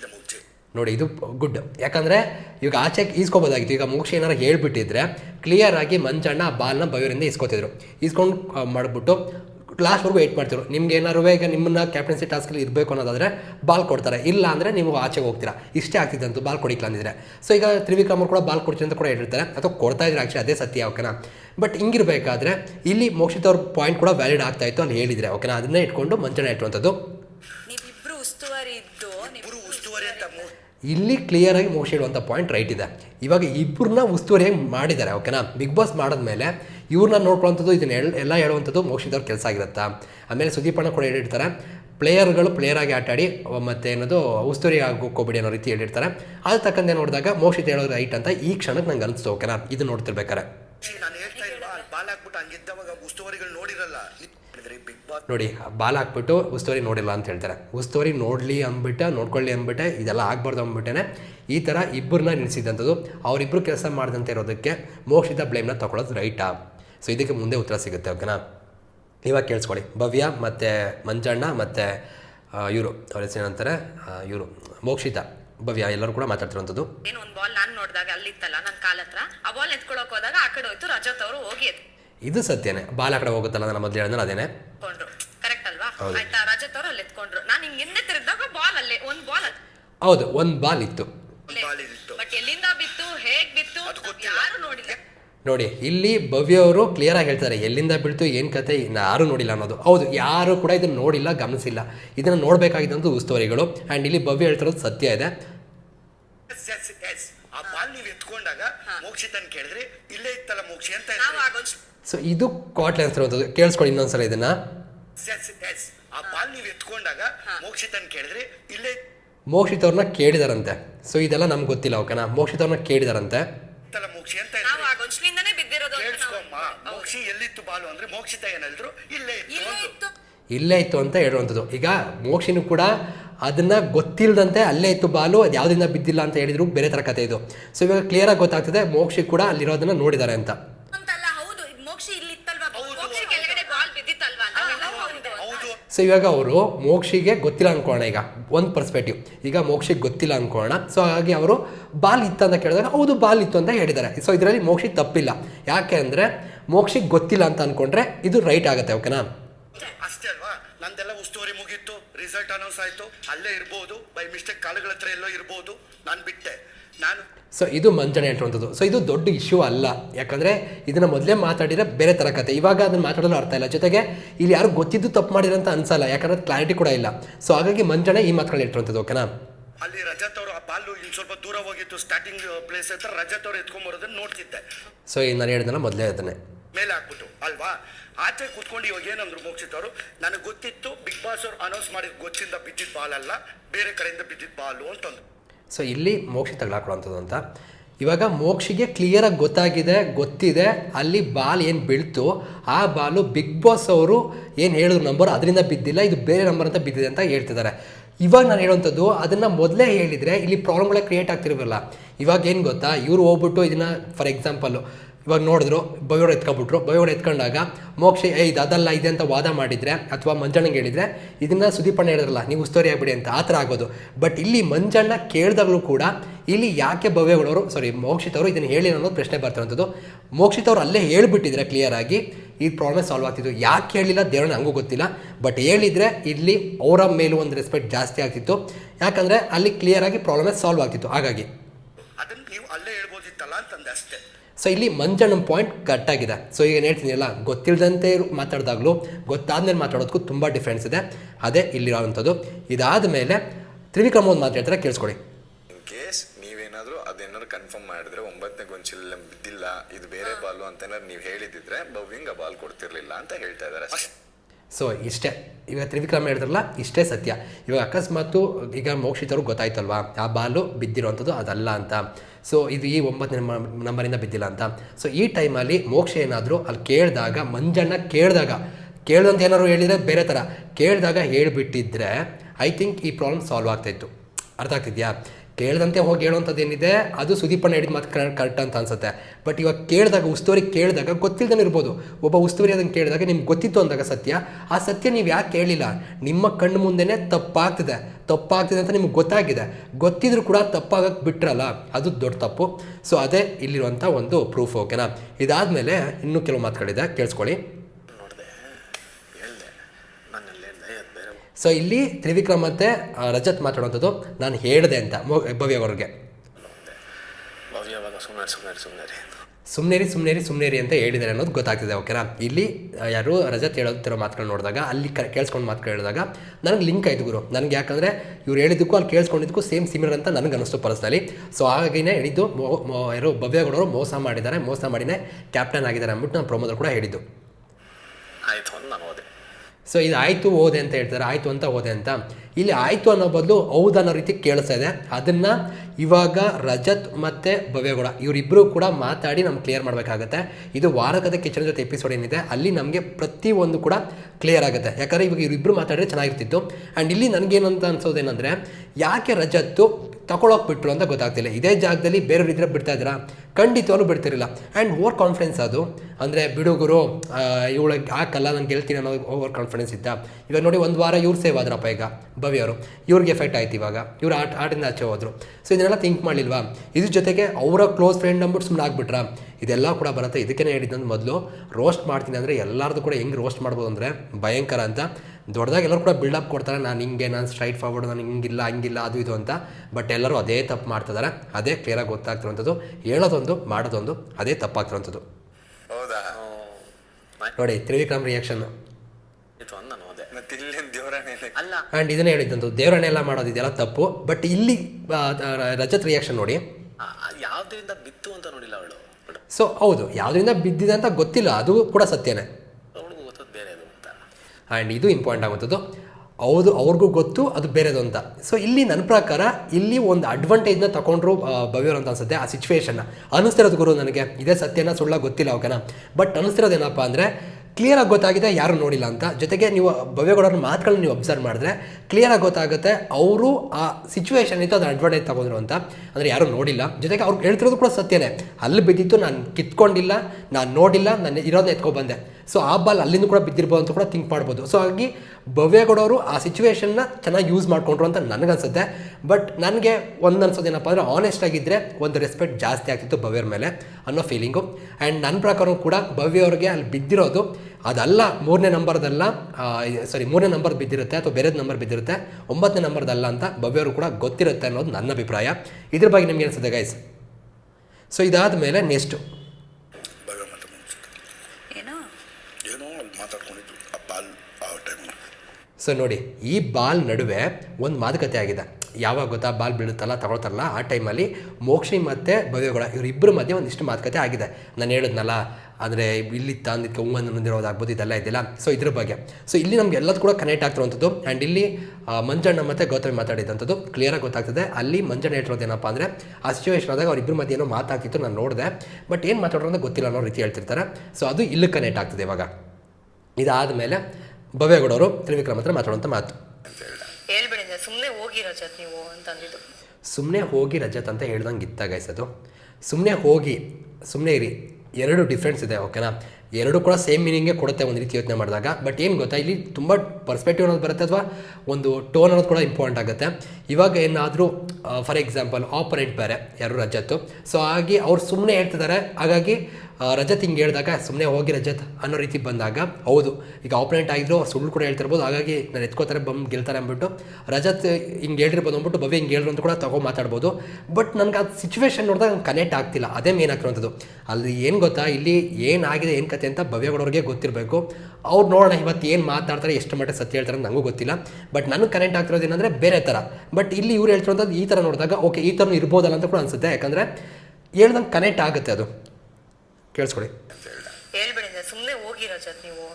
Speaker 1: ನೋಡಿ, ಇದು ಗುಡ್ ಯಾಕಂದರೆ ಈಗ ಆಚೆ ಈಸ್ಕೋಬೋದಾಗಿತ್ತು. ಈಗ ಮೋಕ್ಷ ಏನಾರು ಹೇಳ್ಬಿಟ್ಟಿದ್ರೆ ಕ್ಲಿಯರ್ ಆಗಿ ಮಂಜಣ್ಣ ಆ ಬಾಲ್ನ ಬಯೋರಿಂದ ಇಸ್ಕೋತಿದ್ರು ಇಸ್ಕೊಂಡು ಮಾಡಿಬಿಟ್ಟು ಲಾಸ್ಟ್ವರೆಗೂ ವೆಯ್ಟ್ ಮಾಡ್ತಿದ್ರು. ನಿಮ್ಗೆ ಏನಾರು ಈಗ ನಿಮ್ಮನ್ನ ಕ್ಯಾಪ್ಟನ್ಸಿ ಟಾಸ್ಕಲ್ಲಿ ಇರಬೇಕು ಅನ್ನೋದಾದರೆ ಬಾಲ್ ಕೊಡ್ತಾರೆ. ಇಲ್ಲ ಅಂದರೆ ನೀವು ಆಚೆಗೆ ಹೋಗ್ತೀರಾ. ಇಷ್ಟೇ ಅಂತ ಬಾಲ್ ಕೊಡಿಕ್ಲ ಅಂದಿದ್ರೆ. ಸೊ ಈಗ ತ್ರಿವಿಕ್ರಮ್ ಕೂಡ ಬಾಲ್ ಕೊಡ್ತೀನಿ ಅಂತ ಕೂಡ ಹೇಳಿರ್ತಾರೆ. ಅಥವಾ ಕೊಡ್ತಾ ಇದ್ರೆ ಆ್ಯಕ್ಚುಲಿ ಅದೇ ಸತ್ಯ ಓಕೆನಾ ಬಟ್ ಹಿಂಗಿರಬೇಕಾದ್ರೆ ಇಲ್ಲಿ ಮೋಕ್ಷಿತ್ ಅವ್ರ ಪಾಯಿಂಟ್ ಕೂಡ ವ್ಯಾಲಿಡ್ ಆಗ್ತಾ ಇತ್ತು ಅಲ್ಲಿ ಹೇಳಿದರೆ ಓಕೆನಾ ಅದನ್ನೇ ಇಟ್ಕೊಂಡು ಮಂಜಣ್ಣ ಇಟ್ಟುವಂಥದ್ದು
Speaker 2: ಉಸ್ತುವಾರಿ ಇದ್ದು
Speaker 3: ಇಬ್ರು ಉಸ್ತುವಾರಿ ಅಂತ ಮೂ-
Speaker 1: ಇಲ್ಲಿ ಕ್ಲಿಯರ್ ಆಗಿ ಮೋಕ್ಷ ಇಡುವಂಥ ಪಾಯಿಂಟ್ ರೈಟ್ ಇದೆ. ಇವಾಗ ಇಬ್ಬರನ್ನ ಉಸ್ತುವಾರಿಯಾಗಿ ಮಾಡಿದ್ದಾರೆ ಓಕೆನಾ ಬಿಗ್ ಬಾಸ್ ಮಾಡಿದ್ಮೇಲೆ ಇವ್ರನ್ನ ನೋಡ್ಕೊಳ್ಳೋಂಥದ್ದು ಇದನ್ನ ಎಲ್ ಎಲ್ಲ ಹೇಳುವಂಥದ್ದು ಮೋಕ್ಷಿದವ್ರ ಕೆಲಸ ಆಗಿರುತ್ತಾ? ಆಮೇಲೆ ಸುದೀಪಣ್ಣ ಕೂಡ ಹೇಳಿರ್ತಾರೆ ಪ್ಲೇಯರ್ಗಳು ಪ್ಲೇಯರಾಗಿ ಆಟ ಆಡಿ ಮತ್ತೆ ಏನದು, ಉಸ್ತುವಾರಿ ಆಗೋಕೋಬೇಡಿ ಅನ್ನೋ ರೀತಿ ಹೇಳಿರ್ತಾರೆ. ಅದು ತಕ್ಕಂತೆ ನೋಡಿದಾಗ ಮೋಕ್ಷಿತ ಹೇಳೋದು ರೈಟ್ ಅಂತ ಈ ಕ್ಷಣಕ್ಕೆ ನಂಗೆ ಅನಿಸ್ತು ಓಕೆನಾ ಇದು ನೋಡ್ತಿರ್ಬೇಕಾರೆ
Speaker 3: ನಾನು ಹೇಳ್ತಾ ಹಂಗಿದ್ದವಾಗ ಉಸ್ತುವಾರಿಗಳು ನೋಡಿರಲ್ಲ.
Speaker 1: ನೋಡಿ, ಬಾಲ್ ಹಾಕ್ಬಿಟ್ಟು ಉಸ್ತುವಾರಿ ನೋಡಿಲ್ಲ ಅಂತ ಹೇಳ್ತಾರೆ. ಉಸ್ತುವಾರಿ ನೋಡಲಿ ಅಂದ್ಬಿಟ್ಟು, ನೋಡ್ಕೊಳ್ಳಿ ಅಂದ್ಬಿಟ್ಟೆ, ಇದೆಲ್ಲ ಆಗ್ಬಾರ್ದು ಅಂದ್ಬಿಟ್ಟೆ ಈ ಥರ ಇಬ್ಬರನ್ನ ನಿಲ್ಲಿಸಿದಂಥದ್ದು ಅವರಿಬ್ಬರು ಕೆಲಸ ಮಾಡಿದಂತೆ ಇರೋದಕ್ಕೆ ಮೋಕ್ಷಿತ ಬ್ಲೇಮ್ನ ತಗೊಳ್ಳೋದು ರೈಟಾ? ಸೊ ಇದಕ್ಕೆ ಮುಂದೆ ಉತ್ತರ ಸಿಗುತ್ತೆ ಓಕೆನಾ ಇವಾಗ ಕೇಳಿಸ್ಕೊಳ್ಳಿ. ಭವ್ಯ ಮತ್ತು ಮಂಜಣ್ಣ ಮತ್ತು ಇವರು. ಅವ್ರ ಹೆಸರು ಏನಂತಾರೆ? ಇವರು. ಮೋಕ್ಷಿತ, ಭವ್ಯ, ಎಲ್ಲರೂ ಕೂಡ ಮಾತಾಡ್ತಿರೋಂಥದ್ದು
Speaker 2: ಏನು ಒಂದು ಬಾಲ್ ನಾನು ನೋಡಿದಾಗ ಅಲ್ಲಿತ್ತಲ್ಲ ನನ್ನ ಕಾಲತ್ರ ಆ ಬಾಲ್ ಎತ್ಕೊಳಕ್ ಹೋದಾಗ ಆ ಕಡೆ ಹೋಯ್ತು, ರಜತ್ ಅವರು ಹೋಗಿ
Speaker 1: ಇದು ಸತ್ಯನೇ. ಬಾಲ ಆ ಕಡೆ ಹೋಗುತ್ತಲ್ಲ ನಾನು ಮೊದಲು ಹೇಳಿದ್ರೆ ಅದೇನೆ?
Speaker 2: ಕರೆಕ್ಟ್ ಅಲ್ವಾ?
Speaker 1: ಹೌದು.
Speaker 2: ಆಯ್ತಾ? ರಜತ್ ಅವರು ಅಲ್ಲಿ ಎತ್ಕೊಂಡ್ರು. ನಾನ್ ಹಿಂಗ್ ಹಿಂದೆ ತಿರುಗಿದಾಗ ಬಾಲ್ ಅಲ್ಲೇ ಒಂದ್ ಬಾಲ್
Speaker 1: ಹೌದು ಒಂದು ಬಾಲ್ ಇತ್ತು.
Speaker 2: ಬಟ್ ಎಲ್ಲಿಂದ ಬಿತ್ತು? ಹೇಗ್ ಬಿತ್ತು. ಯಾರು ನೋಡಿಲ್ಲ.
Speaker 1: ನೋಡಿ ಇಲ್ಲಿ ಭವ್ಯ ಅವರು ಕ್ಲಿಯರ್ ಆಗಿ ಹೇಳ್ತಾರೆ ಎಲ್ಲಿಂದ ಬಿಡ್ತು ಏನು ಕತೆ ಯಾರು ಯಾರೂ ನೋಡಿಲ್ಲ ಅನ್ನೋದು. ಹೌದು ಯಾರು ಕೂಡ ಇದನ್ನು ನೋಡಿಲ್ಲ ಗಮನಿಸಿಲ್ಲ. ಇದನ್ನು ನೋಡಬೇಕಾಗಿದ್ದಂಥ ಉಸ್ತುವಾರಿಗಳು ಆ್ಯಂಡ್ ಇಲ್ಲಿ ಭವ್ಯ ಹೇಳ್ತಿರೋದು ಸತ್ಯ ಇದೆ.
Speaker 3: ಎಸ್ ಎಸ್ ಎಸ್ ಆ ಬಾಲ್ ನೀವು ಎತ್ಕೊಂಡಾಗ ಮೋಕ್ಷಿತನ್ ಕೇಳಿದ್ರೆ. ಇಲ್ಲೇ ಇತ್ತಲ್ಲ ಮೋಕ್ಷಿ ಅಂತ
Speaker 1: ಸೊ ಇದು ಕಾಟ್ಲೆ ಅಂತಿರುವಂಥದ್ದು ಕೇಳಿಸ್ಕೊಳ್ಳಿ ಇನ್ನೊಂದ್ಸಲ ಇದನ್ನ.
Speaker 3: ಎಸ್ ಎಸ್ ಆ ಬಾಲ್ ನೀವು ಎತ್ಕೊಂಡಾಗ ಮೋಕ್ಷಿತನ್ ಕೇಳಿದ್ರಿ ಇಲ್ಲೇ
Speaker 1: ಮೋಕ್ಷಿತವ್ರನ್ನ ಕೇಳಿದಾರಂತೆ. ಸೊ ಇದೆಲ್ಲ ನಮ್ಗೆ ಗೊತ್ತಿಲ್ಲ ಓಕೆನಾ? ಮೋಕ್ಷಿತವ್ರನ್ನ ಕೇಳಿದಾರಂತೆ.
Speaker 3: ಇತ್ತಲ್ಲ ಮೋಕ್ಷಿ ಅಂತ
Speaker 2: ನಾವು ಆ ಬಿದ್ದಿರೋದು ಅಂತ ನಾವು-
Speaker 3: ಕೇಳಿಸ್ಕೊಮ್ಮ. ಮೋಕ್ಷಿ ಎಲ್ಲಿತ್ತು ಬಾಲು ಅಂದ್ರೆ ಮೋಕ್ಷಿತ ಏನ್ ಹೇಳಿದ್ರು ಇಲ್ಲೇ ಇತ್ತು
Speaker 2: ಇಲ್ಲೇ ಇತ್ತು.
Speaker 1: ಇಲ್ಲೇ ಇತ್ತು ಅಂತ ಹೇಳುವಂಥದ್ದು. ಈಗ ಮೋಕ್ಷಿನೂ ಕೂಡ ಅದನ್ನ ಗೊತ್ತಿಲ್ಲದಂತೆ ಅಲ್ಲೇ ಇತ್ತು ಬಾಲು ಅದು ಯಾವುದರಿಂದ ಬಿದ್ದಿಲ್ಲ ಅಂತ ಹೇಳಿದ್ರು ಬೇರೆ ತರ ಕತೆ ಇದು. ಸೊ ಇವಾಗ ಕ್ಲಿಯರಾಗಿ ಗೊತ್ತಾಗ್ತದೆ ಮೋಕ್ಷಿ ಕೂಡ ಅಲ್ಲಿರೋದನ್ನ ನೋಡಿದ್ದಾರೆ ಅಂತ
Speaker 2: ಅಂತಲ್ಲ ಹೌದು ಇದ್ ಮೋಕ್ಷಿ ಇಲ್ಲಿ ಇತ್ತಲ್ವಾ
Speaker 3: ಹೌದು.
Speaker 2: ಮೋಕ್ಷಿ ಕೆಳಗಡೆ ಬಾಲ್ ಬಿದ್ದಿತ್ತಲ್ವಾ ನಾವೆಲ್ಲ ಹೌದು
Speaker 3: ಹೌದು
Speaker 1: ಸೊ ಇವಾಗ ಅವರು ಮೋಕ್ಷಿಗೆ ಗೊತ್ತಿಲ್ಲ ಅನ್ಕೋಣ ಈಗ, ಒಂದು ಪರ್ಸ್ಪೆಕ್ಟಿವ್ ಈಗ ಮೋಕ್ಷಿಗೆ ಗೊತ್ತಿಲ್ಲ ಅನ್ಕೋಣ ಸೊ ಹಾಗಾಗಿ ಅವರು ಬಾಲ್ ಇತ್ತು ಅಂತ ಕೇಳಿದಾಗ, ಹೌದು, ಬಾಲ್ ಇತ್ತು ಅಂತ ಹೇಳಿದ್ದಾರೆ. ಸೊ ಇದರಲ್ಲಿ ಮೋಕ್ಷಿ ತಪ್ಪಿಲ್ಲ. ಯಾಕೆ ಅಂದರೆ ಮೋಕ್ಷಿಗೆ ಗೊತ್ತಿಲ್ಲ ಅಂತ ಅನ್ಕೊಂಡ್ರೆ ಇದು ರೈಟ್ ಆಗುತ್ತೆ ಓಕೆನಾ
Speaker 3: ಅಷ್ಟೇ ಅಲ್ವಾ? ನಂದೆಲ್ಲ ಉಸ್ತುವಾರಿ ಮುಗೀತು ರಿಸಲ್ಟ್ ಅನೌನ್ಸ್ ಆಯ್ತು. ಅಲ್ಲೇ ಇರ್ಬೋದು ಬೈ ಮಿಸ್ಟೇಕ್ ಕಾಲುಗಳ ಹತ್ರ ಎಲ್ಲೋ ಇರ್ಬೋದು. ನಾನು ಬಿಟ್ಟೆ.
Speaker 1: ಸೊ ಇದು ಮಂಜಣೆ ಅಂಟುವಂಥದ್ದು ಸೊ ಇದು ದೊಡ್ಡ ಇಶ್ಯೂ ಅಲ್ಲ. ಯಾಕಂದರೆ ಇದನ್ನು ಮೊದಲೇ ಮಾತಾಡಿದ್ರೆ ಬೇರೆ ಥರ ಕತೆ. ಇವಾಗ ಅದನ್ನು ಮಾತಾಡಲು ಅರ್ಥ ಇಲ್ಲ. ಜೊತೆಗೆ ಇಲ್ಲಿ ಯಾರು ಗೊತ್ತಿದ್ದು ತಪ್ಪು ಮಾಡಿರಂತ ಅನ್ಸಲ್ಲ. ಯಾಕಂದ್ರೆ ಕ್ಲಾರಿಟಿ ಕೂಡ ಇಲ್ಲ. ಸೊ ಹಾಗಾಗಿ ಮಂಜಣೆ ಈ ಮಾತುಗಳು ಇಟ್ಟಿರುವಂಥದ್ದು ಓಕೆನಾ
Speaker 3: ಅಲ್ಲಿ ರಜತ್ ಅವರು ಆ ಬಾಲು ಇನ್ನು ಸ್ವಲ್ಪ ದೂರ ಹೋಗಿತ್ತು. ಸ್ಟಾರ್ಟಿಂಗ್ ಪ್ಲೇಸ್ ಹತ್ರ ರಜತ್ ಅವರು ಎತ್ಕೊಂಡ್ ಬರೋದನ್ನ ನೋಡ್ತಿದ್ದೆ.
Speaker 1: ಸೊ ಈಗ ನಾನು ಹೇಳಿದ್ನಲ್ಲ ಮೊದಲೇ ಅದನ್ನೇ.
Speaker 3: ಮೇಲೆ ಹಾಕ್ಬಿಟ್ಟು ಅಲ್ವಾ? ಆಚೆ ಕೂತ್ಕೊಂಡು ಇವಾಗ ಏನಂದ್ರು ಮೋಕ್ಷಿತ್ ಅವರು? ನನಗೆ ಗೊತ್ತಿತ್ತು ಬಿಗ್ ಬಾಸ್ ಅವ್ರು ಅನೌನ್ಸ್ ಮಾಡಿದ ಗೊತ್ತಿಂದ ಬಿದ್ದಿದ್ದ ಬಾಲ್ ಅಲ್ಲ ಬೇರೆ ಕಡೆಯಿಂದ ಬಿದ್ದಿದ್ದ ಬಾಲು ಅಂತಂದ್ರು.
Speaker 1: ಸೊ ಇಲ್ಲಿ ಮೋಕ್ಷಿ ತಗೊಳಕೊಳ್ಳುವಂಥದ್ದು ಅಂತ. ಇವಾಗ ಮೋಕ್ಷಿಗೆ ಕ್ಲಿಯರಾಗಿ ಗೊತ್ತಾಗಿದೆ, ಗೊತ್ತಿದೆ, ಅಲ್ಲಿ ಬಾಲ್ ಏನು ಬೀಳ್ತು, ಆ ಬಾಲು ಬಿಗ್ ಬಾಸ್ ಅವರು ಏನು ಹೇಳಿದ್ರು ನಂಬರ್ ಅದರಿಂದ ಬಿದ್ದಿಲ್ಲ, ಇದು ಬೇರೆ ನಂಬರ್ ಅಂತ ಬಿದ್ದಿದೆ ಅಂತ ಹೇಳ್ತಿದ್ದಾರೆ. ಇವಾಗ ನಾನು ಹೇಳುವಂಥದ್ದು ಅದನ್ನು ಮೊದಲೇ ಹೇಳಿದರೆ ಇಲ್ಲಿ ಪ್ರಾಬ್ಲಮ್ಗಳೇ ಕ್ರಿಯೇಟ್ ಆಗ್ತಿರಲಿಲ್ಲ ಇವಾಗ ಏನು ಗೊತ್ತಾ, ಇವರು ಹೋಗ್ಬಿಟ್ಟು ಇದನ್ನು ಫಾರ್ ಎಕ್ಸಾಂಪಲ್ಲು ಇವಾಗ ನೋಡಿದ್ರು ಬಯೋಡ ಎತ್ಕೊಬಿಟ್ರು. ಬಯೋಡ ಎತ್ಕೊಂಡಾಗ, ಮೋಕ್ಷ ಏ ಇದು ಅದಲ್ಲ ಇದೆ ಅಂತ ವಾದ ಮಾಡಿದರೆ, ಅಥವಾ ಮಂಜಣ್ಣಂಗೆ ಹೇಳಿದರೆ, ಇದನ್ನು ಸುದೀಪಣ್ಣ ಹೇಳಿದ್ರಲ್ಲ, ನೀವು ಉಸ್ತುವಾರಿ ಆಗ್ಬಿಡಿ ಅಂತ ಆ ಥರ ಆಗೋದು. ಬಟ್ ಇಲ್ಲಿ ಮಂಜಣ್ಣ ಕೇಳಿದಾಗಲೂ ಕೂಡ, ಇಲ್ಲಿ ಯಾಕೆ ಭವ್ಯಗಳವರು ಸಾರಿ ಮೋಕ್ಷಿತವರು ಇದನ್ನು ಹೇಳಿ ಅನ್ನೋದು ಪ್ರಶ್ನೆ ಬರ್ತಿರೋಂಥದ್ದು ಮೋಕ್ಷಿತವ್ರು ಅಲ್ಲೇ ಹೇಳಿಬಿಟ್ಟಿದ್ರೆ ಕ್ಲಿಯರ್ ಆಗಿ, ಈ ಪ್ರಾಬ್ಲಮ್ ಸಾಲ್ವ್ ಆಗ್ತಿತ್ತು. ಯಾಕೆ ಹೇಳಿಲ್ಲ, ದೇವ್ರನ್ನ ಹಂಗೂ ಗೊತ್ತಿಲ್ಲ. ಬಟ್ ಹೇಳಿದರೆ ಇಲ್ಲಿ ಅವರ ಮೇಲೂ ಒಂದು ರೆಸ್ಪೆಕ್ಟ್ ಜಾಸ್ತಿ ಆಗ್ತಿತ್ತು. ಯಾಕಂದರೆ ಅಲ್ಲಿ ಕ್ಲಿಯರ್ ಆಗಿ ಪ್ರಾಬ್ಲಮೇ ಸಾಲ್ವ್ ಆಗ್ತಿತ್ತು. ಹಾಗಾಗಿ.
Speaker 3: ಅದನ್ನು ನೀವು ಅಲ್ಲೇ ಹೇಳ್ಬೋದಿತ್ತಲ್ಲ ಅಂತಂದೆ ಅಷ್ಟೇ.
Speaker 1: ಸೊ ಇಲ್ಲಿ ಮಂಜಣ್ಣ ಪಾಯಿಂಟ್ ಕಟ್ಟಾಗಿದೆ ಸೊ ಈಗ ಏನು ಹೇಳ್ತೀನಿಲ್ಲ ಗೊತ್ತಿಲ್ಲದಂತೆ ಮಾತಾಡಿದಾಗಲೂ ಗೊತ್ತಾದ್ಮೇಲೆ ಮಾತಾಡೋದಕ್ಕೂ ತುಂಬ ಡಿಫ್ರೆನ್ಸ್ ಇದೆ. ಅದೇ ಇಲ್ಲಿರೋವಂಥದ್ದು. ಇದಾದ ಮೇಲೆ ತ್ರಿವಿಕ್ರಮ ಒಂದು ಮಾತು ಹೇಳ್ತಾರೆ ಕೇಳಿಸ್ಕೊಡಿ
Speaker 4: ಇನ್ ಕೇಸ್ ನೀವೇನಾದ್ರೂ ಅದೇನಾದ್ರು ಕನ್ಫರ್ಮ್ ಮಾಡಿದ್ರೆ ಒಂಬತ್ತನೇ ಗೊಂಚಿಲ ಬಿದ್ದಿಲ್ಲ ಇದು ಬೇರೆ ಬಾಲು ಅಂತ ಏನಾದ್ರು ನೀವು ಹೇಳಿದಿದ್ರೆ ಬೌವಿಂಗ್ ಆ ಬಾಲ್ ಕೊಡ್ತಿರ್ಲಿಲ್ಲ ಅಂತ ಹೇಳ್ತಾ ಇದ್ದಾರೆ
Speaker 1: ಸೊ ಇಷ್ಟೇ. ಇವಾಗ ತ್ರಿವಿಕ್ರಮ ಹೇಳಿದ್ರಲ್ಲ ಇಷ್ಟೇ ಸತ್ಯ. ಇವಾಗ ಅಕಸ್ಮಾತು ಈಗ ಮೋಕ್ಷಿತರು ಗೊತ್ತಾಯ್ತಲ್ವಾ? ಆ ಬಾಲು ಬಿದ್ದಿರೋವಂಥದ್ದು ಅದಲ್ಲ ಅಂತ. ಸೊ ಇದು ಈ ಒಂಬತ್ತು ನಂಬ- ನಂಬರಿಂದ ಬಿದ್ದಿಲ್ಲ ಅಂತ. ಸೊ ಈ ಟೈಮಲ್ಲಿ ಮೋಕ್ಷ ಏನಾದರೂ ಅಲ್ಲಿ ಕೇಳಿದಾಗ, ಮಂಜಣ್ಣ ಕೇಳಿದಾಗ, ಕೇಳ್ದಂತ ಏನಾದ್ರು ಹೇಳಿದರೆ ಬೇರೆ ಥರ ಕೇಳಿದಾಗ ಹೇಳಿಬಿಟ್ಟಿದ್ರೆ ಐ ಥಿಂಕ್ ಈ ಪ್ರಾಬ್ಲಮ್ ಸಾಲ್ವ್ ಆಗ್ತಾಯಿತ್ತು ಅರ್ಥ ಆಗ್ತಿದ್ಯಾ? ಕೇಳ್ದಂತೆ ಹೋಗಿ ಹೇಳುವಂಥದ್ದು ಏನಿದೆ, ಅದು ಸುದೀಪಣ್ಣ ಹೇಳಿದ ಮಾತು ಕರೆಕ್ಟ್ ಅಂತ ಅನ್ಸುತ್ತೆ. ಬಟ್ ಇವಾಗ ಕೇಳಿದಾಗ, ಉಸ್ತುವಾರಿ ಕೇಳಿದಾಗ ಗೊತ್ತಿಲ್ಲದೇ ಇರ್ಬೋದು. ಒಬ್ಬ ಉಸ್ತುವಾರಿ ಅದನ್ನು ಕೇಳಿದಾಗ ನಿಮ್ಗೆ ಗೊತ್ತಿತ್ತು ಅಂದಾಗ ಸತ್ಯ. ಆ ಸತ್ಯ ನೀವು ಯಾಕೆ ಕೇಳಿಲ್ಲ ನಿಮ್ಮ ಕಣ್ಣು ಮುಂದೆನೇ ತಪ್ಪಾಗ್ತಿದೆ. ತಪ್ಪಾಗ್ತಿದೆ ಅಂತ ನಿಮ್ಗೆ ಗೊತ್ತಾಗಿದೆ. ಗೊತ್ತಿದ್ರೂ ಕೂಡ ತಪ್ಪಾಗಕ್ಕೆ ಬಿಟ್ರಲ್ಲ. ಅದು ದೊಡ್ಡ ತಪ್ಪು. ಸೊ ಅದೇ ಇಲ್ಲಿರುವಂಥ ಒಂದು ಪ್ರೂಫ್ ಓಕೆನಾ ಇದಾದಮೇಲೆ ಇನ್ನೂ ಕೆಲವು ಮಾತುಗಳಿದೆ. ಕೇಳಿಸ್ಕೊಳ್ಳಿ
Speaker 4: ನೋಡಿದೆ ಹೇಳ್ದೆ ನನ್ನಲ್ಲಿ ಹೇಳ್ದೆ ಅದು ಬೇರೆ
Speaker 1: ಸೊ ಇಲ್ಲಿ ತ್ರಿವಿಕ್ರಮ್ ಮತ್ತೆ ರಜತ್ ಮಾತಾಡುವಂಥದ್ದು ನಾನು ಹೇಳಿದೆ ಅಂತ ಭವ್ಯ ಅವ್ರಿಗೆ. ಸುಮ್ಮನೇರಿ ಸುಮ್ಮನೇರಿ ಸುಮ್ಮನೇರಿ ಅಂತ. ಹೇಳಿದ್ದಾರೆ ಅನ್ನೋದು ಗೊತ್ತಾಗ್ತಿದೆ ಓಕೆನಾ? ಇಲ್ಲಿ ಯಾರು ರಜತ್ ಹೇಳುತ್ತಿರೋ ಮಾತುಗಳು ನೋಡಿದಾಗ ಅಲ್ಲಿ ಕ ಕೇಳಿಸ್ಕೊಂಡು ಮಾತುಗಳು ಹೇಳಿದಾಗ ನನಗೆ ಲಿಂಕ್ ಆಯಿತು ಗುರು. ನನಗೆ ಯಾಕಂದರೆ ಇವ್ರು ಹೇಳಿದ್ದಕ್ಕೂ ಅಲ್ಲಿ ಕೇಳಿಸ್ಕೊಂಡಿದ್ದಕ್ಕೂ ಸೇಮ್ ಸಿಮಿಲರ್ ಅಂತ ನನಗೆ ಅನಿಸ್ತು ಪರ್ಸ್ನಲಿ. ಸೊ ಹಾಗಾಗಿನೇ ಹೇಳಿದ್ದು ಮೋ ಯಾರು ಭವ್ಯಗೌಡರು ಮೋಸ ಮಾಡಿದ್ದಾರೆ ಮೋಸ ಮಾಡಿನೇ ಕ್ಯಾಪ್ಟನ್ ಆಗಿದ್ದಾರೆ ಅಂದ್ಬಿಟ್ಟು ನಾನು ಪ್ರಮೋದರು ಕೂಡ ಹೇಳಿದ್ದು.
Speaker 4: ಆಯಿತು ಅಂತ ನಾನು ಹೋದೆ
Speaker 1: ಸೊ ಇದು ಆಯಿತು ಓದೆ ಅಂತ ಹೇಳ್ತಾರೆ. ಆಯಿತು ಅಂತ ಓದೆ ಅಂತ. ಇಲ್ಲಿ ಆಯಿತು ಅನ್ನೋ ಬದಲು ಹೌದು ಅನ್ನೋ ರೀತಿ ಕೇಳಿಸ್ತಾ ಇದೆ. ಅದನ್ನು ಇವಾಗ ರಜತ್ ಮತ್ತು ಭವ್ಯಗೌಡ ಇವರಿಬ್ಬರು ಕೂಡ ಮಾತಾಡಿ ನಮ್ಗೆ ಕ್ಲಿಯರ್ ಮಾಡಬೇಕಾಗತ್ತೆ. ಇದು ವಾರಕದ ಕಿಚನ್ ಜೊತೆ ಎಪಿಸೋಡ್ ಏನಿದೆ, ಅಲ್ಲಿ ನಮಗೆ ಪ್ರತಿಯೊಂದು ಕೂಡ ಕ್ಲಿಯರ್ ಆಗುತ್ತೆ. ಯಾಕಂದರೆ ಇವಾಗ ಇವರಿಬ್ಬರು ಮಾತಾಡಿದ್ರೆ ಚೆನ್ನಾಗಿರ್ತಿತ್ತು. ಆ್ಯಂಡ್ ಇಲ್ಲಿ ನನಗೇನಂತ ಅನ್ಸೋದೇನೆಂದರೆ, ಯಾಕೆ ರಜತ್ತು ತಗೊಳಕ್ ಬಿಟ್ರು ಅಂತ ಗೊತ್ತಾಗ್ತಿಲ್ಲ. ಇದೇ ಜಾಗದಲ್ಲಿ ಬೇರೆಯವ್ರ ಇದ್ರೆ ಬಿಡ್ತಾ ಇದ್ದೀರಾ? ಖಂಡಿತವಾಗ್ಲೂ ಬಿಡ್ತಿರಲಿಲ್ಲ. ಆ್ಯಂಡ್ ಓವರ್ ಕಾನ್ಫಿಡೆನ್ಸ್ ಅದು. ಅಂದರೆ ಬಿಡುಗರು ಇವಳಿಗೆ ಹಾಕಲ್ಲ ನಾನು ಗೆಲ್ತೀನಿ ಅನ್ನೋ ಓವರ್ ಕಾನ್ಫಿಡೆನ್ಸ್ ಇದ್ದ. ಇವಾಗ ನೋಡಿ ಒಂದು ವಾರ ಇವ್ರು ಸೇವ್ ಆದ್ರಪ್ಪ ಈಗ ಭವ್ಯವರು ಇವ್ರಿಗೆ ಎಫೆಕ್ಟ್ ಆಯ್ತು ಇವಾಗ. ಇವ್ರು ಆಟ ಆಟದಿಂದ ಆಚೆ ಹೋದರು. ಸೊ ಇದನ್ನೆಲ್ಲ ಥಿಂಕ್ ಮಾಡಲಿಲ್ವಾ? ಇದ್ರ ಜೊತೆಗೆ ಅವರ ಕ್ಲೋಸ್ ಫ್ರೆಂಡ್ ಅಂದ್ಬಿಟ್ಟು ಸುಮ್ಮನೆ ಆಗ್ಬಿಟ್ರಾ? ಇದೆಲ್ಲ ಕೂಡ ಬರುತ್ತೆ. ಇದಕ್ಕೇ ಹೇಳಿದ್ದಂದು ಮೊದಲು ರೋಸ್ಟ್ ಮಾಡ್ತೀನಿ ಅಂದರೆ ಎಲ್ಲರದು ಕೂಡ ಹೆಂಗೆ ರೋಸ್ಟ್ ಮಾಡ್ಬೋದು ಅಂದರೆ ಭಯಂಕರ ಅಂತ. ದೊಡ್ಡದಾಗಿ ಎಲ್ಲರೂ ಕೂಡ ಬಿಲ್ಡಪ್ ಕೊಡ್ತಾರೆ. ನಾನು ಹಿಂಗೆ ನಾನು ಸ್ಟ್ರೈಟ್ ಫಾರ್ವರ್ಡ್ ನಾನು ಹಿಂಗಿಲ್ಲ ಹಂಗಿಲ್ಲ ಅದು ಇದು ಅಂತ. ಬಟ್ ಎಲ್ಲರೂ ಅದೇ ತಪ್ಪು ಮಾಡ್ತಿದ್ದಾರೆ. ಅದೇ ಕ್ಲಿಯರಾಗಿ ಗೊತ್ತಾಗ್ತಿರುವಂಥದ್ದು. ಹೇಳೋದೊಂದು ಮಾಡೋದೊಂದು ಅದೇ ತಪ್ಪಾಗ್ತಿರುವಂಥದ್ದು.
Speaker 4: ಹೌದಾ?
Speaker 1: ನೋಡಿ ತ್ರಿವಿಕ್ರಮ್ ರಿಯಾಕ್ಷನ್ ಆ್ಯಂಡ್ ಇದನ್ನೇ ಹೇಳಿದ್ದಂತು ದೇವರಣೆ ಎಲ್ಲ ಮಾಡೋದು ಇದೆಲ್ಲ ತಪ್ಪು. ಬಟ್ ಇಲ್ಲಿ ರಜತ್ ರಿಯಾಕ್ಷನ್ ನೋಡಿ.
Speaker 4: ಯಾವ್ದರಿಂದ ಬಿತ್ತು ಅಂತ ನೋಡಿಲ್ಲ ಅವಳು.
Speaker 1: ಸೊ ಹೌದು ಯಾವುದರಿಂದ ಬಿದ್ದಿದೆ ಅಂತ ಗೊತ್ತಿಲ್ಲ ಅದು ಕೂಡ ಸತ್ಯನೇ. ಆ್ಯಂಡ್ ಇದು ಇಂಪಾರ್ಟೆಂಟ್ ಆಗುತ್ತದು. ಹೌದು ಅವ್ರಿಗೂ ಗೊತ್ತು ಅದು ಬೇರೆದು ಅಂತ. ಸೊ ಇಲ್ಲಿ ನನ್ನ ಪ್ರಕಾರ ಇಲ್ಲಿ ಒಂದು ಅಡ್ವಾಂಟೇಜ್ನ ತಗೊಂಡ್ರು ಭವ್ಯರು ಅಂತ ಅನ್ಸುತ್ತೆ ಆ ಸಿಚುವೇಶನ್ನ ಅನಿಸ್ತಿರೋದು ಗುರು ನನಗೆ ಇದೇ ಸತ್ಯನ ಸುಳ್ಳ ಗೊತ್ತಿಲ್ಲ ಓಕೆನಾ ಬಟ್ ಅನ್ನಿಸ್ತಿರೋದು ಏನಪ್ಪ ಅಂದರೆ ಕ್ಲಿಯರಾಗಿ ಗೊತ್ತಾಗಿದೆ, ಯಾರು ನೋಡಿಲ್ಲ ಅಂತ. ಜೊತೆಗೆ ನೀವು ಭವ್ಯಗೌಡರ ಮಾತುಗಳನ್ನ ನೀವು ಅಬ್ಸರ್ವ್ ಮಾಡಿದ್ರೆ ಕ್ಲಿಯರಾಗಿ ಗೊತ್ತಾಗುತ್ತೆ, ಅವರು ಆ ಸಿಚುವೇಶನ್ ಇತ್ತು, ಅದನ್ನ ಅಡ್ವಾಂಟೇಜ್ ತಗೊಂಡ್ರು ಅಂತ. ಅಂದರೆ ಯಾರು ನೋಡಿಲ್ಲ. ಜೊತೆಗೆ ಅವ್ರು ಹೇಳ್ತಿರೋದು ಕೂಡ ಸತ್ಯನೇ. ಅಲ್ಲಿ ಬಿದ್ದಿತ್ತು, ನಾನು ಕಿತ್ಕೊಂಡಿಲ್ಲ, ನಾನು ನೋಡಿಲ್ಲ, ನಾನು ಇರೋದನ್ನ ಎತ್ಕೊಬಂದೆ ಸೊ ಆ ಬಾಲ್ ಅಲ್ಲಿಂದ ಕೂಡ ಬಿದ್ದಿರ್ಬೋದು ಅಂತ ಕೂಡ ಥಿಂಕ್ ಮಾಡ್ಬೋದು. ಸೊ ಹಾಗಾಗಿ ಭವ್ಯಗೌಡವರು ಆ ಸಿಚುವೇಶನ್ನ ಚೆನ್ನಾಗಿ ಯೂಸ್ ಮಾಡ್ಕೊಂಡ್ರು ಅಂತ ನನಗನ್ಸುತ್ತೆ. ಬಟ್ ನನಗೆ ಒಂದು ಅನ್ಸೋದು ಏನಪ್ಪ ಅಂದರೆ ಆನೆಸ್ಟ್ ಆಗಿದ್ದರೆ ಒಂದು ರೆಸ್ಪೆಕ್ಟ್ ಜಾಸ್ತಿ ಆಗ್ತಿತ್ತು ಭವ್ಯರ ಮೇಲೆ ಅನ್ನೋ ಫೀಲಿಂಗು ಆ್ಯಂಡ್ ನನ್ನ ಪ್ರಕಾರ ಕೂಡ ಭವ್ಯ ಅವ್ರಿಗೆ ಅಲ್ಲಿ ಬಿದ್ದಿರೋದು ಅದಲ್ಲ ಮೂರನೇ ನಂಬರ್ದಲ್ಲ ಸಾರಿ ಮೂರನೇ ನಂಬರ್ ಬಿದ್ದಿರುತ್ತೆ ಅಥವಾ ಬೇರೆದು ನಂಬರ್ ಬಿದ್ದಿರುತ್ತೆ ಒಂಬತ್ತನೇ ನಂಬರ್ದಲ್ಲ ಅಂತ ಭವ್ಯವರು ಕೂಡ ಗೊತ್ತಿರುತ್ತೆ ಅನ್ನೋದು ನನ್ನ ಅಭಿಪ್ರಾಯ. ಇದ್ರ ಬಗ್ಗೆ ನಿಮ್ಗೆ ಅನಿಸುತ್ತೆ ಗೈಸ್ ಸೊ ಇದಾದ ಮೇಲೆ ನೆಕ್ಸ್ಟು
Speaker 3: ಭವ್ಯ ಮತ್ತೆ ಮುಗಿಸಿದ್ರು
Speaker 2: ಏನೋ
Speaker 3: ಏನೋ ಅಲ್ಲಿ ಮಾತಾಡ್ಕೊಂಡಿದ್ದು ಆ ಬಾಲ್ ಆ ಟೈಮ್
Speaker 1: ಸೊ ನೋಡಿ, ಈ ಬಾಲ್ ನಡುವೆ ಒಂದು ಮಾತುಕತೆ ಆಗಿದೆ. ಯಾವಾಗ ಗೊತ್ತಾ? ಬಾಲ್ ಬೀಳುತ್ತಲ್ಲ, ತಗೊಳ್ತಾರಲ್ಲ, ಆ ಟೈಮಲ್ಲಿ ಮೋಕ್ಷಿ ಮತ್ತು ಭವ್ಯಗೋಳ ಇವರಿಬ್ಬರ ಮಧ್ಯೆ ಒಂದಿಷ್ಟು ಮಾತುಕತೆ ಆಗಿದೆ. ನಾನು ಹೇಳಿದ್ನಲ್ಲ, ಆದರೆ ಇಲ್ಲಿ ತಂದಿದ್ದಕ್ಕೆ ಹೂವನ್ನು ಹೊಂದಿರೋದಾಗ್ಬೋದು ಇದೆಲ್ಲ ಇದೆಯಲ್ಲ ಸೊ ಇದ್ರ ಬಗ್ಗೆ. ಸೊ ಇಲ್ಲಿ ನಮ್ಗೆ ಎಲ್ಲದೂ ಕೂಡ ಕನೆಕ್ಟ್ ಆಗ್ತಿರುವಂಥದ್ದು. ಆ್ಯಂಡ್ ಇಲ್ಲಿ ಮಂಜಣ್ಣ ಮತ್ತು ಗೌತಮಿ ಮಾತಾಡಿದಂಥದ್ದು ಕ್ಲಿಯರಾಗಿ ಗೊತ್ತಾಗ್ತದೆ. ಅಲ್ಲಿ ಮಂಜಣ್ಣ ಹೇಳ್ತಿರೋದು ಏನಪ್ಪ ಅಂದರೆ, ಆ ಸಿಚುವೇಶನ್ ಆದಾಗ ಅವ್ರಿಬ್ಬರ ಮಧ್ಯೆ ಏನೋ ಮಾತಾಗ್ತಿತ್ತು, ನಾನು ನೋಡಿದೆ. ಬಟ್ ಏನು ಮಾತಾಡೋದು ಗೊತ್ತಿಲ್ಲ ಅನ್ನೋ ರೀತಿ ಹೇಳ್ತಿರ್ತಾರೆ. ಸೊ ಅದು ಇಲ್ಲಿ ಕನೆಕ್ಟ್ ಆಗ್ತದೆ ಇವಾಗ. ಇದಾದ ಮೇಲೆ ಭವ್ಯಗೌಡವರು ತ್ರಿವಿಕ್ರಮ್ ಹತ್ರ ಮಾತಾಡುವಂಥ ಮಾತು.
Speaker 2: ಹೇಳ್ಬಿಡಿ ಸುಮ್ಮನೆ ಹೋಗಿ ರಜತ್ ನೀವು ಅಂತ ಅಂದಿದ್ದು
Speaker 1: ಸುಮ್ಮನೆ ಹೋಗಿ ರಜತ್ ಅಂತ ಹೇಳ್ದಂಗೆ ಇತ್ತ ಗೈಸ್ ಅದು. ಸುಮ್ಮನೆ ಹೋಗಿ ಸುಮ್ಮನೆ ಇರಿ. ಎರಡು ಡಿಫ್ರೆನ್ಸ್ ಇದೆ ಓಕೆನಾ ಎರಡು ಕೂಡ ಸೇಮ್ ಮೀನಿಂಗೇ ಕೊಡುತ್ತೆ ಒಂದು ರೀತಿ ಯೋಚನೆ ಮಾಡಿದಾಗ. ಬಟ್ ಏನು ಗೊತ್ತಾ ಇಲ್ಲಿ ತುಂಬ ಪರ್ಸ್ಪೆಕ್ಟಿವ್ ಅನ್ನೋದು ಬರುತ್ತೆ ಅಥವಾ ಒಂದು ಟೋನ್ ಅನ್ನೋದು ಕೂಡ ಇಂಪಾರ್ಟೆಂಟ್ ಆಗುತ್ತೆ. ಇವಾಗ ಏನಾದರೂ ಫಾರ್ ಎಕ್ಸಾಂಪಲ್ ಆಪರೇಟ್ ಬೇರೆ ಯಾರು ರಜತ್ತು. ಸೊ ಹಾಗೆ ಅವ್ರು ಸುಮ್ಮನೆ ಹೇಳ್ತಿದ್ದಾರೆ ಹಾಗಾಗಿ ರಜತ್ ಹಿಂಗೆ ಹೇಳಿದಾಗ ಸುಮ್ಮನೆ ಹೋಗಿ ರಜತ್ ಅನ್ನೋ ರೀತಿ ಬಂದಾಗ, ಹೌದು, ಈಗ ಆಪರೆಂಟ್ ಆಗಿದ್ರು ಸುಳ್ಳು ಕೂಡ ಹೇಳ್ತಿರ್ಬೋದು, ಹಾಗಾಗಿ ನಾನು ಎತ್ಕೋತಾರೆ, ಬಮ್ ಗೆಲ್ತಾರೆ ಅಂದ್ಬಿಟ್ಟು. ರಜತ್ ಹಿಂಗೆ ಹೇಳಿರ್ಬೋದು ಅಂದ್ಬಿಟ್ಟು, ಭವ್ಯ ಹಿಂಗೆ ಹೇಳಿದ್ರು ಅಂತ ಕೂಡ ತಗೋ ಮಾತಾಡ್ಬೋದು. ಬಟ್ ನನಗೆ ಆ ಸಿಚುವೇಶನ್ ನೋಡಿದಾಗ ನಂಗೆ ಕನೆಕ್ಟ್ ಆಗ್ತಿಲ್ಲ. ಅದೇ ಮೇನ್ ಅಲ್ಲಿ ಏನು ಗೊತ್ತಾ, ಇಲ್ಲಿ ಏನಾಗಿದೆ ಏನು ಕತೆ ಅಂತ ಭವ್ಯಗಳವ್ರಿಗೆ ಗೊತ್ತಿರಬೇಕು. ಅವ್ರು ನೋಡೋಣ ಇವತ್ತು ಏನು ಮಾತಾಡ್ತಾರೆ, ಎಷ್ಟು ಮಟ್ಟ ಸತ್ಯ ಹೇಳ್ತಾರೆ ಅಂತ ನನಗೂ ಗೊತ್ತಿಲ್ಲ. ಬಟ್ ನನಗೆ ಕನೆಕ್ಟ್ ಆಗ್ತಿರೋದು ಏನಂದರೆ ಬೇರೆ ಥರ ಬಟ್ ಇಲ್ಲಿ ಇವ್ರು ಹೇಳ್ತಿರೋಂಥದ್ದು ಈ ಥರ ನೋಡಿದಾಗ ಓಕೆ ಈ ಥರ ಇರ್ಬೋದಲ್ಲ ಅಂತ ಕೂಡ ಅನಿಸುತ್ತೆ. ಯಾಕಂದರೆ ಹೇಳ್ದಂಗೆ ಕನೆಕ್ಟ್ ಆಗುತ್ತೆ ಅದು. ಕೇಳಿಸ್ಕೊಳ್ಳಿ
Speaker 2: ಹೇಳ್ಬಿಡಿ ಸುಮ್ಮನೆ ಹೋಗಿ ರಜತ್ ನೀವು.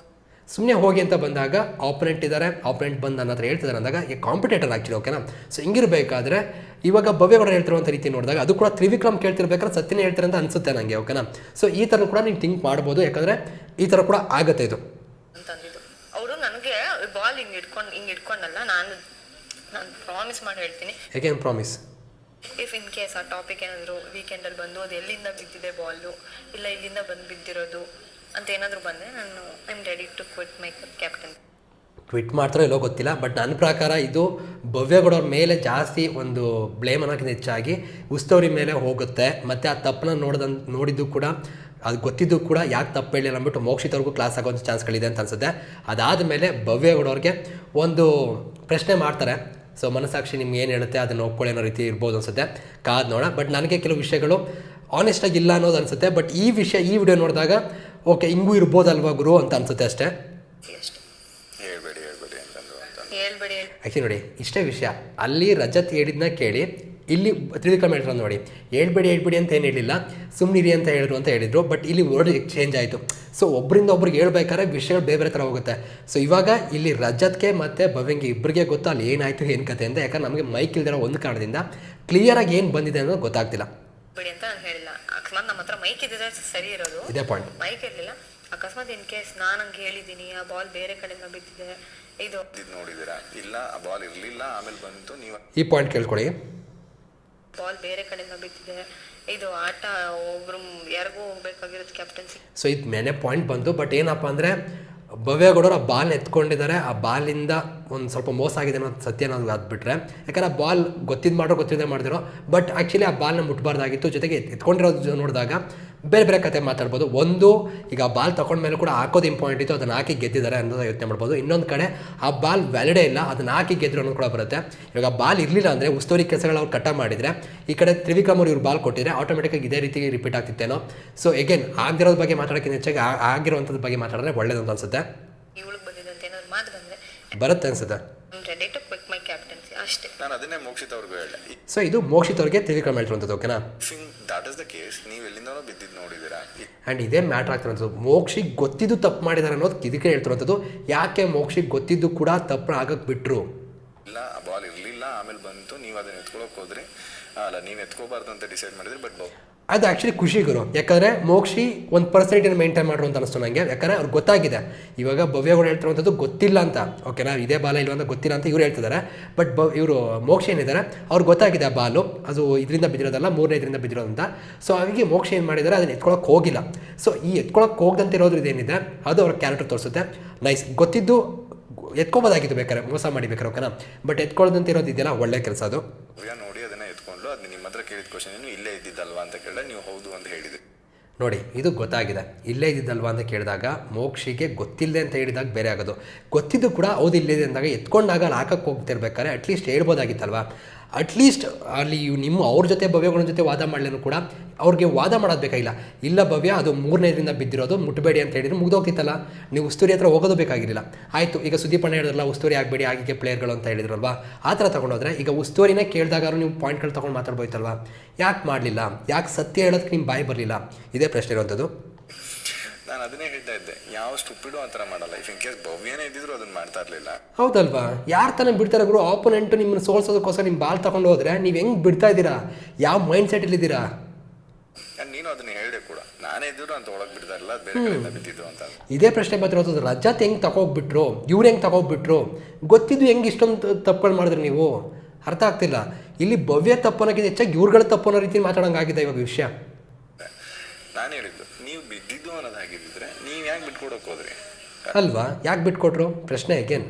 Speaker 1: ಸುಮ್ಮನೆ ಹೋಗಿ ಅಂತ ಬಂದಾಗ ಆಪರೆಂಟ್ ಇದ್ದಾರೆ ಆಪರೆಂಟ್ ಬಂದು ನನ್ನ ಹತ್ರ ಹೇಳ್ತಿದ್ದಾರೆ ಅಂದಾಗ ಈ ಕಾಂಪಿಟೇಟರ್ ಆ್ಯಕ್ಚುಲಿ ಓಕೆನಾ ಸೊ ಹಿಂಗಿರಬೇಕಾದ್ರೆ ಇವಾಗ ಭವ್ಯಗೌಡ ಹೇಳ್ತಿರುವಂಥ ರೀತಿ ನೋಡಿದಾಗ ಅದು ಕೂಡ ತ್ರಿವಿಕ್ರಮ್ ಕೇಳ್ತಿರ್ಬೇಕಾದ್ರೆ ಸತ್ಯನೇ ಹೇಳ್ತಾರೆ ಅಂತ ಅನಿಸುತ್ತೆ ನನಗೆ ಓಕೆನಾ ಸೊ ಈ ಥರ ಕೂಡ ನೀವು ಥಿಂಕ್ ಮಾಡ್ಬೋದು ಯಾಕಂದರೆ ಈ ಥರ ಕೂಡ ಆಗುತ್ತೆ ಇದು.
Speaker 2: ಅವರು ನನಗೆ ಬಾಲ್ ಹಿಂಗೆ ಇಟ್ಕೊಂಡು ಹಿಂಗೆ ಇಟ್ಕೊಂಡಲ್ಲ ನಾನು ನಾನು ಪ್ರಾಮಿಸ್ ಮಾಡಿ ಹೇಳ್ತೀನಿ.
Speaker 1: ಹೇಗೆ ಪ್ರಾಮಿಸ್
Speaker 2: ಇಫ್ ಇನ್ ಕೇಸ್ ಆ ಟಾಪಿಕ್ ಏನಾದರೂ ವೀಕೆಂಡಲ್ಲಿ ಬಂದು ಅದು ಎಲ್ಲಿಂದ ಬಿದ್ದಿದೆ ಬಾಲು ಇಲ್ಲ ಇಲ್ಲಿಂದ ಬಂದು ಬಿದ್ದಿರೋದು ಅಂತ ಏನಾದರೂ ಬಂದರೆ ನಾನು I am ready to quit my captain
Speaker 1: tweet ಮಾಡ್ತಾರೋ ಎಲ್ಲೋ ಗೊತ್ತಿಲ್ಲ ಬಟ್ ನನ್ನ ಪ್ರಕಾರ ಇದು ಭವ್ಯಗೌಡವ್ರ ಮೇಲೆ ಜಾಸ್ತಿ ಒಂದು ಬ್ಲೇಮ್ ಅನ್ನೋಕ್ಕಿಂತ ಹೆಚ್ಚಾಗಿ ಉಸ್ತವಾರಿ ಮೇಲೆ ಹೋಗುತ್ತೆ. ಮತ್ತು ಆ ತಪ್ಪನ್ನ ನೋಡ್ದ ನೋಡಿದ್ದು ಕೂಡ, ಅದು ಗೊತ್ತಿದ್ದು ಕೂಡ ಯಾಕೆ ತಪ್ಪು ಹೇಳಿಲ್ಲ ಅಂದ್ಬಿಟ್ಟು ಮೋಕ್ಷಿತವ್ರಿಗೂ ಕ್ಲಾಸ್ ಆಗೋಂಥ ಚಾನ್ಸ್ಗಳಿದೆ ಅಂತ ಅನ್ಸುತ್ತೆ. ಅದಾದಮೇಲೆ ಭವ್ಯಗೌಡವ್ರಿಗೆ ಒಂದು ಪ್ರಶ್ನೆ ಮಾಡ್ತಾರೆ. ಸೊ ಮನಸ್ಸಾಕ್ಷಿ ನಿಮ್ಗೆ ಏನು ಹೇಳುತ್ತೆ ಅದನ್ನು ಒಪ್ಕೊಳ್ಳೋ ಅನ್ನೋ ರೀತಿ ಇರ್ಬೋದು ಅನ್ಸುತ್ತೆ. ಕಾದ್ ನೋಡೋಣ ಬಟ್ ನನಗೆ ಕೆಲವು ವಿಷಯಗಳು ಆನೆಸ್ಟಾಗಿ ಇಲ್ಲ ಅನ್ನೋದು ಅನಿಸುತ್ತೆ. ಬಟ್ ಈ ವಿಷಯ ಈ ವಿಡಿಯೋ ನೋಡಿದಾಗ ಓಕೆ ಹಿಂಗೂ ಇರ್ಬೋದಲ್ವಾ ಗುರು ಅಂತ ಅನಿಸುತ್ತೆ ಅಷ್ಟೇ.
Speaker 2: ಅಷ್ಟೇ
Speaker 4: ಹೇಳ್ಬೇಡಿ ಹೇಳ್ಬೇಡಿ ಅಂತ
Speaker 2: ಹೇಳ್ಬೇಡಿ ಹೇಳ್
Speaker 1: ಆ್ಯಕ್ಚುಲಿ ನೋಡಿ ಇಷ್ಟೇ ವಿಷಯ. ಅಲ್ಲಿ ರಜತ್ ಹೇಳಿದ್ನ ಕೇಳಿ ಇಲ್ಲಿ ತ್ರಿವಿಕ್ರಮ್ ಹೇಳ್ತಾರೆ ನೋಡಿ. ಹೇಳ್ಬೇಡಿ ಹೇಳ್ಬೇಡಿ ಅಂತ ಏನು ಹೇಳಿಲ್ಲ. ಸುಮ್ಮನಿರಿ ಅಂತ ಹೇಳಿದ್ರು ಅಂತ ಹೇಳಿದ್ರು ಬಟ್ ಇಲ್ಲಿ ವರ್ಡ್ ಎಕ್ಸ್ಚೇಂಜ್ ಆಯಿತು. ಸೊ ಒಬ್ಬರಿಂದ ಒಬ್ರಿಗೆ ಹೇಳ್ಬೇಕಾದ್ರೆ ವಿಷಯಗಳು ಬೇರೆ ಬೇರೆ ಥರ ಹೋಗುತ್ತೆ. ಸೊ ಇವಾಗ ಇಲ್ಲಿ ರಜತ್ಗೆ ಮತ್ತು ಭವ್ಯಂಗೆ ಇಬ್ಬರಿಗೆ ಗೊತ್ತು ಅಲ್ಲಿ ಏನಾಯಿತು ಏನು ಕತೆ ಅಂತ? ಯಾಕಂದ್ರೆ ನಮಗೆ ಮೈಕ್ ಇಲ್ದಿರೋ ಒಂದು ಕಾರಣದಿಂದ ಕ್ಲಿಯರಾಗಿ ಏನು ಬಂದಿದೆ ಅನ್ನೋದು ಗೊತ್ತಾಗ್ತಿಲ್ಲ.
Speaker 2: ಬಿಡಿ ಅಂತ ನಾನು ಹೇಳಿಲ್ಲ. ಅಕಸ್ಮಾತ್ ನಮ್ಮ ಹತ್ರ ಮೈಕ್ ಇದ್ದಿದ್ರೆ ಸರಿ ಇರೋದು.
Speaker 1: ಇದೇ ಪಾಯಿಂಟ್
Speaker 2: ಮೈಕ್ ಇರಲಿಲ್ಲ. ಅಕಸ್ಮಾತ್ ಇನ್ ಕೇಸ್ ನಾನು ಹಂಗೆ ಹೇಳಿದ್ದೀನಿ ಆ ಬಾಲ್ ಬೇರೆ ಕಡೆಯಿಂದ ಬಿದ್ದಿದೆ ಇದು
Speaker 4: ನೋಡಿದೀರಾ ಇಲ್ಲ ಆ ಬಾಲ್ ಇರಲಿಲ್ಲ ಆಮೇಲೆ ಬಂತು ನೀವು
Speaker 1: ಈ ಪಾಯಿಂಟ್ ಕೇಳ್ಕೊಳ್ಳಿ.
Speaker 2: ಬಾಲ್ ಬೇರೆ ಕಡೆಯಿಂದ ಬಿದ್ದಿದೆ. ಇದು ಆಟ ಒಬ್ರು ಯಾರಿಗೂ ಹೋಗ್ಬೇಕಾಗಿರೋದು ಕ್ಯಾಪ್ಟನ್ಸಿ
Speaker 1: ಸೊ ಇದು ಮೆನೆ ಪಾಯಿಂಟ್ ಬಂತು ಬಟ್ ಏನಪ್ಪ ಅಂದರೆ ಭವ್ಯಗೌಡರು ಆ ಬಾಲ್ ಎತ್ಕೊಂಡಿದ್ದಾರೆ. ಆ ಬಾಲಿಂದ ಒಂದು ಸ್ವಲ್ಪ ಮೋಸ ಆಗಿದೆ ಅನ್ನೋದು ಸತ್ಯ ಅನ್ನೋದು ಆದ್ಬಿಟ್ರೆ ಯಾಕಂದ್ರೆ ಆ ಬಾಲ್ ಗೊತ್ತಿದ್ದು ಮಾಡೋ ಗೊತ್ತಿದ್ದೇ ಮಾಡಿದ್ರು ಬಟ್ ಆ್ಯಕ್ಚುಲಿ ಆ ಬಾಲ್ನ ಮುಟ್ಬಾರ್ದಾಗಿತ್ತು. ಜೊತೆಗೆ ಎತ್ಕೊಂಡಿರೋದು ನೋಡಿದಾಗ ಬೇರೆ ಬೇರೆ ಕತೆ ಮಾತಾಡ್ಬೋದು. ಒಂದು ಈಗ ಆ ಬಾಲ್ ತಗೊಂಡ್ಮೇಲೆ ಕೂಡ ಹಾಕೋದು ಇಂಪಾರ್ಟೆಂಟ್ ಇತ್ತು ಅದನ್ನ ಹಾಕಿ ಗೆದ್ದಿದ್ದಾರೆ ಅನ್ನೋದು ಯೋಚನೆ ಮಾಡ್ಬೋದು. ಇನ್ನೊಂದು ಕಡೆ ಆ ಬಾಲ್ ವ್ಯಾಲಿಡೇ ಇಲ್ಲ ಅದನ್ನ ಹಾಕಿ ಗೆದ್ದರು ಅನ್ನೋದು ಕೂಡ ಬರುತ್ತೆ. ಇವಾಗ ಬಾಲ್ ಇರಲಿಲ್ಲ ಅಂದರೆ ಉಸ್ತುವಾರಿ ಕೆಲಸಗಳು ಅವ್ರು ಕಟ್ಟ ಮಾಡಿದರೆ ಈ ಕಡೆ ತ್ರಿವಿಕ್ರಮ್ ಅವ್ರು ಇವ್ರು ಬಾಲ್ ಕೊಟ್ಟಿದ್ರೆ ಆಟೋಮೆಟಿಕಾಗಿ ಇದೇ ರೀತಿ ರಿಪೀಟ್ ಆಗ್ತಿತ್ತೇನೋ. ಸೊ ಎಗೇನ್ ಆಗಿರೋದ್ರ ಬಗ್ಗೆ ಮಾತಾಡೋಕ್ಕಿಂತ ಹೆಚ್ಚಾಗಿ ಆಗಿರುವಂಥದ್ದು ಬಗ್ಗೆ ಮಾತಾಡಿದ್ರೆ ಒಳ್ಳೇದು ಅಂತ ಅನ್ಸುತ್ತೆ ಬರುತ್ತೆ ಅನ್ಸುತ್ತೆ
Speaker 2: I'm ready to quit my captaincy ಅಷ್ಟೇ.
Speaker 4: ನಾನು ಅದನ್ನೇ ಮೋಕ್ಷಿತ್ ಅವ್ರಿಗೂ ಹೇಳಿದೆ.
Speaker 1: ಸೊ ಇದು ಮೋಕ್ಷಿತ್ ಅವ್ರಿಗೆ ತಿಳ್ಕೊಂಡು ಹೇಳ್ತಿರುವಂಥದ್ದು ಓಕೆನಾ
Speaker 4: ದಟ್ ಇಸ್ ದ ಕೇಸ್ ನೀವು ಎಲ್ಲಿಂದನೋ ಬಿದ್ದಿದ್ದು ನೋಡಿದೀರಾ?
Speaker 1: ಆ್ಯಂಡ್ ಇದೇ ಮ್ಯಾಟ್ರ್ ಆಗ್ತಿರೋದು ಮೋಕ್ಷಿಗೆ ಗೊತ್ತಿದ್ದು ತಪ್ಪು ಮಾಡಿದ್ದಾರೆ ಅನ್ನೋದು ಇದಕ್ಕೆ ಹೇಳ್ತಿರೋಂಥದ್ದು ಯಾಕೆ ಮೋಕ್ಷಿಗೆ ಗೊತ್ತಿದ್ದು ಕೂಡ ತಪ್ಪು ಆಗಕ್ಕೆ ಬಿಟ್ಟರು
Speaker 4: ಇಲ್ಲ ಬಾಲ್ ಇರಲಿಲ್ಲ ಆಮೇಲೆ ಬಂತು. ನೀವು ಅದನ್ನ ಎತ್ಕೊಳಕ್ಕೆ ಹೋದ್ರೆ. ಅಲ್ಲ ನೀವು ಎತ್ಕೋಬಾರ್ದು ಅಂತ ಡಿಸೈಡ್ ಮಾಡಿದ್ರಿ ಬಟ್
Speaker 1: ಅದು ಆ್ಯಕ್ಚುಲಿ ಖುಷಿ ಗುರು. ಯಾಕಂದರೆ ಮೋಕ್ಷಿ ಒಂದು ಪರ್ಸೆಂಟಿನ ಮೇಂಟೈನ್ ಮಾಡ್ರು ಅಂತ ಅನಿಸ್ತು ನನಗೆ ಯಾಕಂದರೆ ಅವ್ರಿಗೆ ಗೊತ್ತಾಗಿದೆ. ಇವಾಗ ಭವ್ಯಗಳು ಹೇಳ್ತಿರುವಂಥದ್ದು ಗೊತ್ತಿಲ್ಲ ಅಂತ. ಓಕೆನಾ ಇದೇ ಬಾಲ ಇಲ್ಲ ಅಂತ ಗೊತ್ತಿಲ್ಲ ಅಂತ ಇವರು ಹೇಳ್ತಿದ್ದಾರೆ ಬಟ್ ಬ ಇವರು ಮೋಕ್ಷ ಏನಿದ್ದಾರೆ ಅವ್ರಿಗೆ ಗೊತ್ತಾಗಿದೆ ಆ ಬಾಲು. ಅದು ಇದರಿಂದ ಬಿದ್ದಿರೋದಲ್ಲ, ಮೂರನೇ ಇದರಿಂದ ಬಿದ್ದಿರೋದಂತ. ಸೊ ಹಾಗಾಗಿ ಮೋಕ್ಷ ಏನು ಮಾಡಿದ್ದಾರೆ ಅದನ್ನು ಎತ್ಕೊಳ್ಳೋಕೆ ಹೋಗಿಲ್ಲ. ಸೊ ಈ ಎತ್ಕೊಳಕ್ಕೆ ಹೋಗ್ದಂತ ಇರೋದು ಏನಿದೆ, ಅದು ಅವ್ರ ಕ್ಯಾರೆಕ್ಟರ್ ತೋರಿಸುತ್ತೆ. ನೈಸ್ ಗೊತ್ತಿದ್ದು ಎತ್ಕೊಬೋದಾಗಿತ್ತು ಬೇಕಾದ್ರೆ, ಮೋಸ ಮಾಡಿ ಬೇಕಾರೆ ಓಕೆನಾ ಬಟ್ ಎತ್ಕೊಳ್ಳೋದಂತ ಇರೋದು ಇದೆಯಲ್ಲ, ಒಳ್ಳೆ ಕೆಲಸ ಅದು.
Speaker 4: ನೋಡಿ ಅದನ್ನ ಎತ್ಕೊಂಡು ಅದು ನಿಮ್ಮ ಹತ್ರ ಕೇಳಿದ ಕ್ವಶನ್ ಏನು ಇಲ್ಲೇ ಇದ್ದಿದ್ದಲ್ವಾ ಅಂತ ಕೇಳಿದ್ರೆ ನೀವು ಹೌದು ಅಂತ ಹೇಳಿದ್ರಿ
Speaker 1: ನೋಡಿ, ಇದು ಗೊತ್ತಾಗಿದೆ. ಇಲ್ಲೇ ಇದ್ದಿದ್ದಲ್ವಾ ಅಂತ ಕೇಳಿದಾಗ ಮೋಕ್ಷಿಗೆ ಗೊತ್ತಿಲ್ಲದೆ ಅಂತ ಹೇಳಿದಾಗ ಬೇರೆ ಆಗೋದು. ಗೊತ್ತಿದ್ದು ಕೂಡ ಹೌದು, ಇಲ್ಲಿದೆ ಅಂದಾಗ ಎತ್ಕೊಂಡಾಗ ಅಲ್ಲಿ ಹಾಕಕ್ಕೆ ಹೋಗ್ತಿರ್ಬೇಕಾದ್ರೆ ಅಟ್ಲೀಸ್ಟ್ ಹೇಳ್ಬೋದಾಗಿತ್ತಲ್ವಾ? ಅಟ್ಲೀಸ್ಟ್ ಅಲ್ಲಿ ನಿಮ್ಮ ಅವ್ರ ಜೊತೆ ಭವ್ಯಗಳ ಜೊತೆ ವಾದ ಮಾಡಲೇನು ಕೂಡ ಅವ್ರಿಗೆ ವಾದ ಮಾಡೋದು ಬೇಕಾಗಿಲ್ಲ. ಇಲ್ಲ ಭವ್ಯ, ಅದು ಮೂರನೇದರಿಂದ ಬಿದ್ದಿರೋದು ಮುಟ್ಟಬೇಡಿ ಅಂತ ಹೇಳಿದ್ರೆ ಮುಗ್ದೋಗ್ತಿತ್ತಲ್ಲ. ನೀವು ಉಸ್ತುರಿ ಹತ್ರ ಹೋಗೋದು ಬೇಕಾಗಿರಲಿಲ್ಲ. ಆಯಿತು, ಈಗ ಸುದೀಪಣ್ಣ ಹೇಳಿದ್ರಲ್ಲ, ಉಸ್ತುರಿ ಆಗಬೇಡಿ ಆಗಿಗೆ ಪ್ಲೇಯರ್ಗಳು ಅಂತ ಹೇಳಿದ್ರಲ್ವಾ? ಆ ಥರ ತೊಗೊಂಡೋದ್ರೆ, ಈಗ ಉಸ್ತುವರಿನೇ ಕೇಳಿದಾಗಾರು ನೀವು ಪಾಯಿಂಟ್ಗಳು ತೊಗೊಂಡು ಮಾತಾಡ್ಬೋಯ್ತಲ್ವಾ? ಯಾಕೆ ಮಾಡಲಿಲ್ಲ? ಯಾಕೆ ಸತ್ಯ ಹೇಳೋದಕ್ಕೆ ನಿಮ್ಮ ಬಾಯಿ ಬರಲಿಲ್ಲ? ಇದೇ ಪ್ರಶ್ನೆ ಇರುವಂಥದ್ದು.
Speaker 4: ನಾನು ಅದನ್ನೇ ಹೇಳ್ತಾ ಇದ್ದೆ. ಯಾವ ಸ್ಟುಪಿಡು ಆ ಥರ ಮಾಡಲ್ಲ. ಇಫ್ ಇನ್ ಕೇಸ್ ಭವ್ಯನೇ ಇದ್ದಿದ್ರು ಅದನ್ನ ಮಾಡ್ತಾ ಇರಲಿಲ್ಲ.
Speaker 1: ಹೌದಲ್ವಾ? ಯಾರು ತಾನೇ ಬಿಡ್ತಾರೆ ಗುರು? ಆಪೋನೆಂಟು ನಿಮ್ಮನ್ನು ಸೋಲ್ಸೋದಕ್ಕೋಸ್ಕರ ನಿಮ್ಮ ಬಾಲ್ ತಗೊಂಡು ಹೋದ್ರೆ ನೀವು ಹೆಂಗೆ ಬಿಡ್ತಾ ಇದ್ದೀರಾ? ಯಾವ ಮೈಂಡ್ ಸೆಟಲ್ಲಿದ್ದೀರಾ
Speaker 4: And ನೀನು ಅದನ್ನ ಹೇಳಿದೆ ಕೂಡ. ನಾನೇ ಇದ್ದಿದ್ರು ಅಂತ ಒಳಗೆ ಬಿಡ್ತಾ ಇಲ್ಲ ಬೇರೆ ಕಡೆಯಿಂದ ಬಿದ್ದಿದ್ದು ಅಂತ.
Speaker 1: ಇದೇ ಪ್ರಶ್ನೆ ಬರ್ತಿರೋದು ರಜತ್ ಹೆಂಗೆ ತಗೋಗ್ಬಿಟ್ರು ಇವ್ರು ಹೆಂಗೆ ತಗೋಗ್ಬಿಟ್ರು ಗೊತ್ತಿದ್ದು ಹೆಂಗೆ ಇಷ್ಟೊಂದು ತಪ್ಪುಗಳು ಮಾಡಿದ್ರಿ ನೀವು? ಅರ್ಥ ಆಗ್ತಿಲ್ಲ. ಇಲ್ಲಿ ಭವ್ಯ ತಪ್ಪನಕ್ಕಿಂತ ಹೆಚ್ಚಾಗಿ ಇವ್ರುಗಳ ತಪ್ಪನ್ನೋ ರೀತಿ ಮಾತಾಡೋಂಗಾಗಿದೆ ಇವಾಗ ವಿಷಯ.
Speaker 4: ನಾನು ಹೇಳಿದ್ದು ನೀವು ಬಿದ್ದಿದ್ದು ಅನ್ನೋದಾಗಿದ್ದಿದ್ರೆ ನೀವು ಯಾಕೆ ಬಿಟ್ಕೊಡಕ್ ಹೋದ್ರಿ
Speaker 1: ಅಲ್ವಾ? ಯಾಕೆ ಬಿಟ್ಕೊಟ್ರು? ಪ್ರಶ್ನೆ ಅಗೇನ್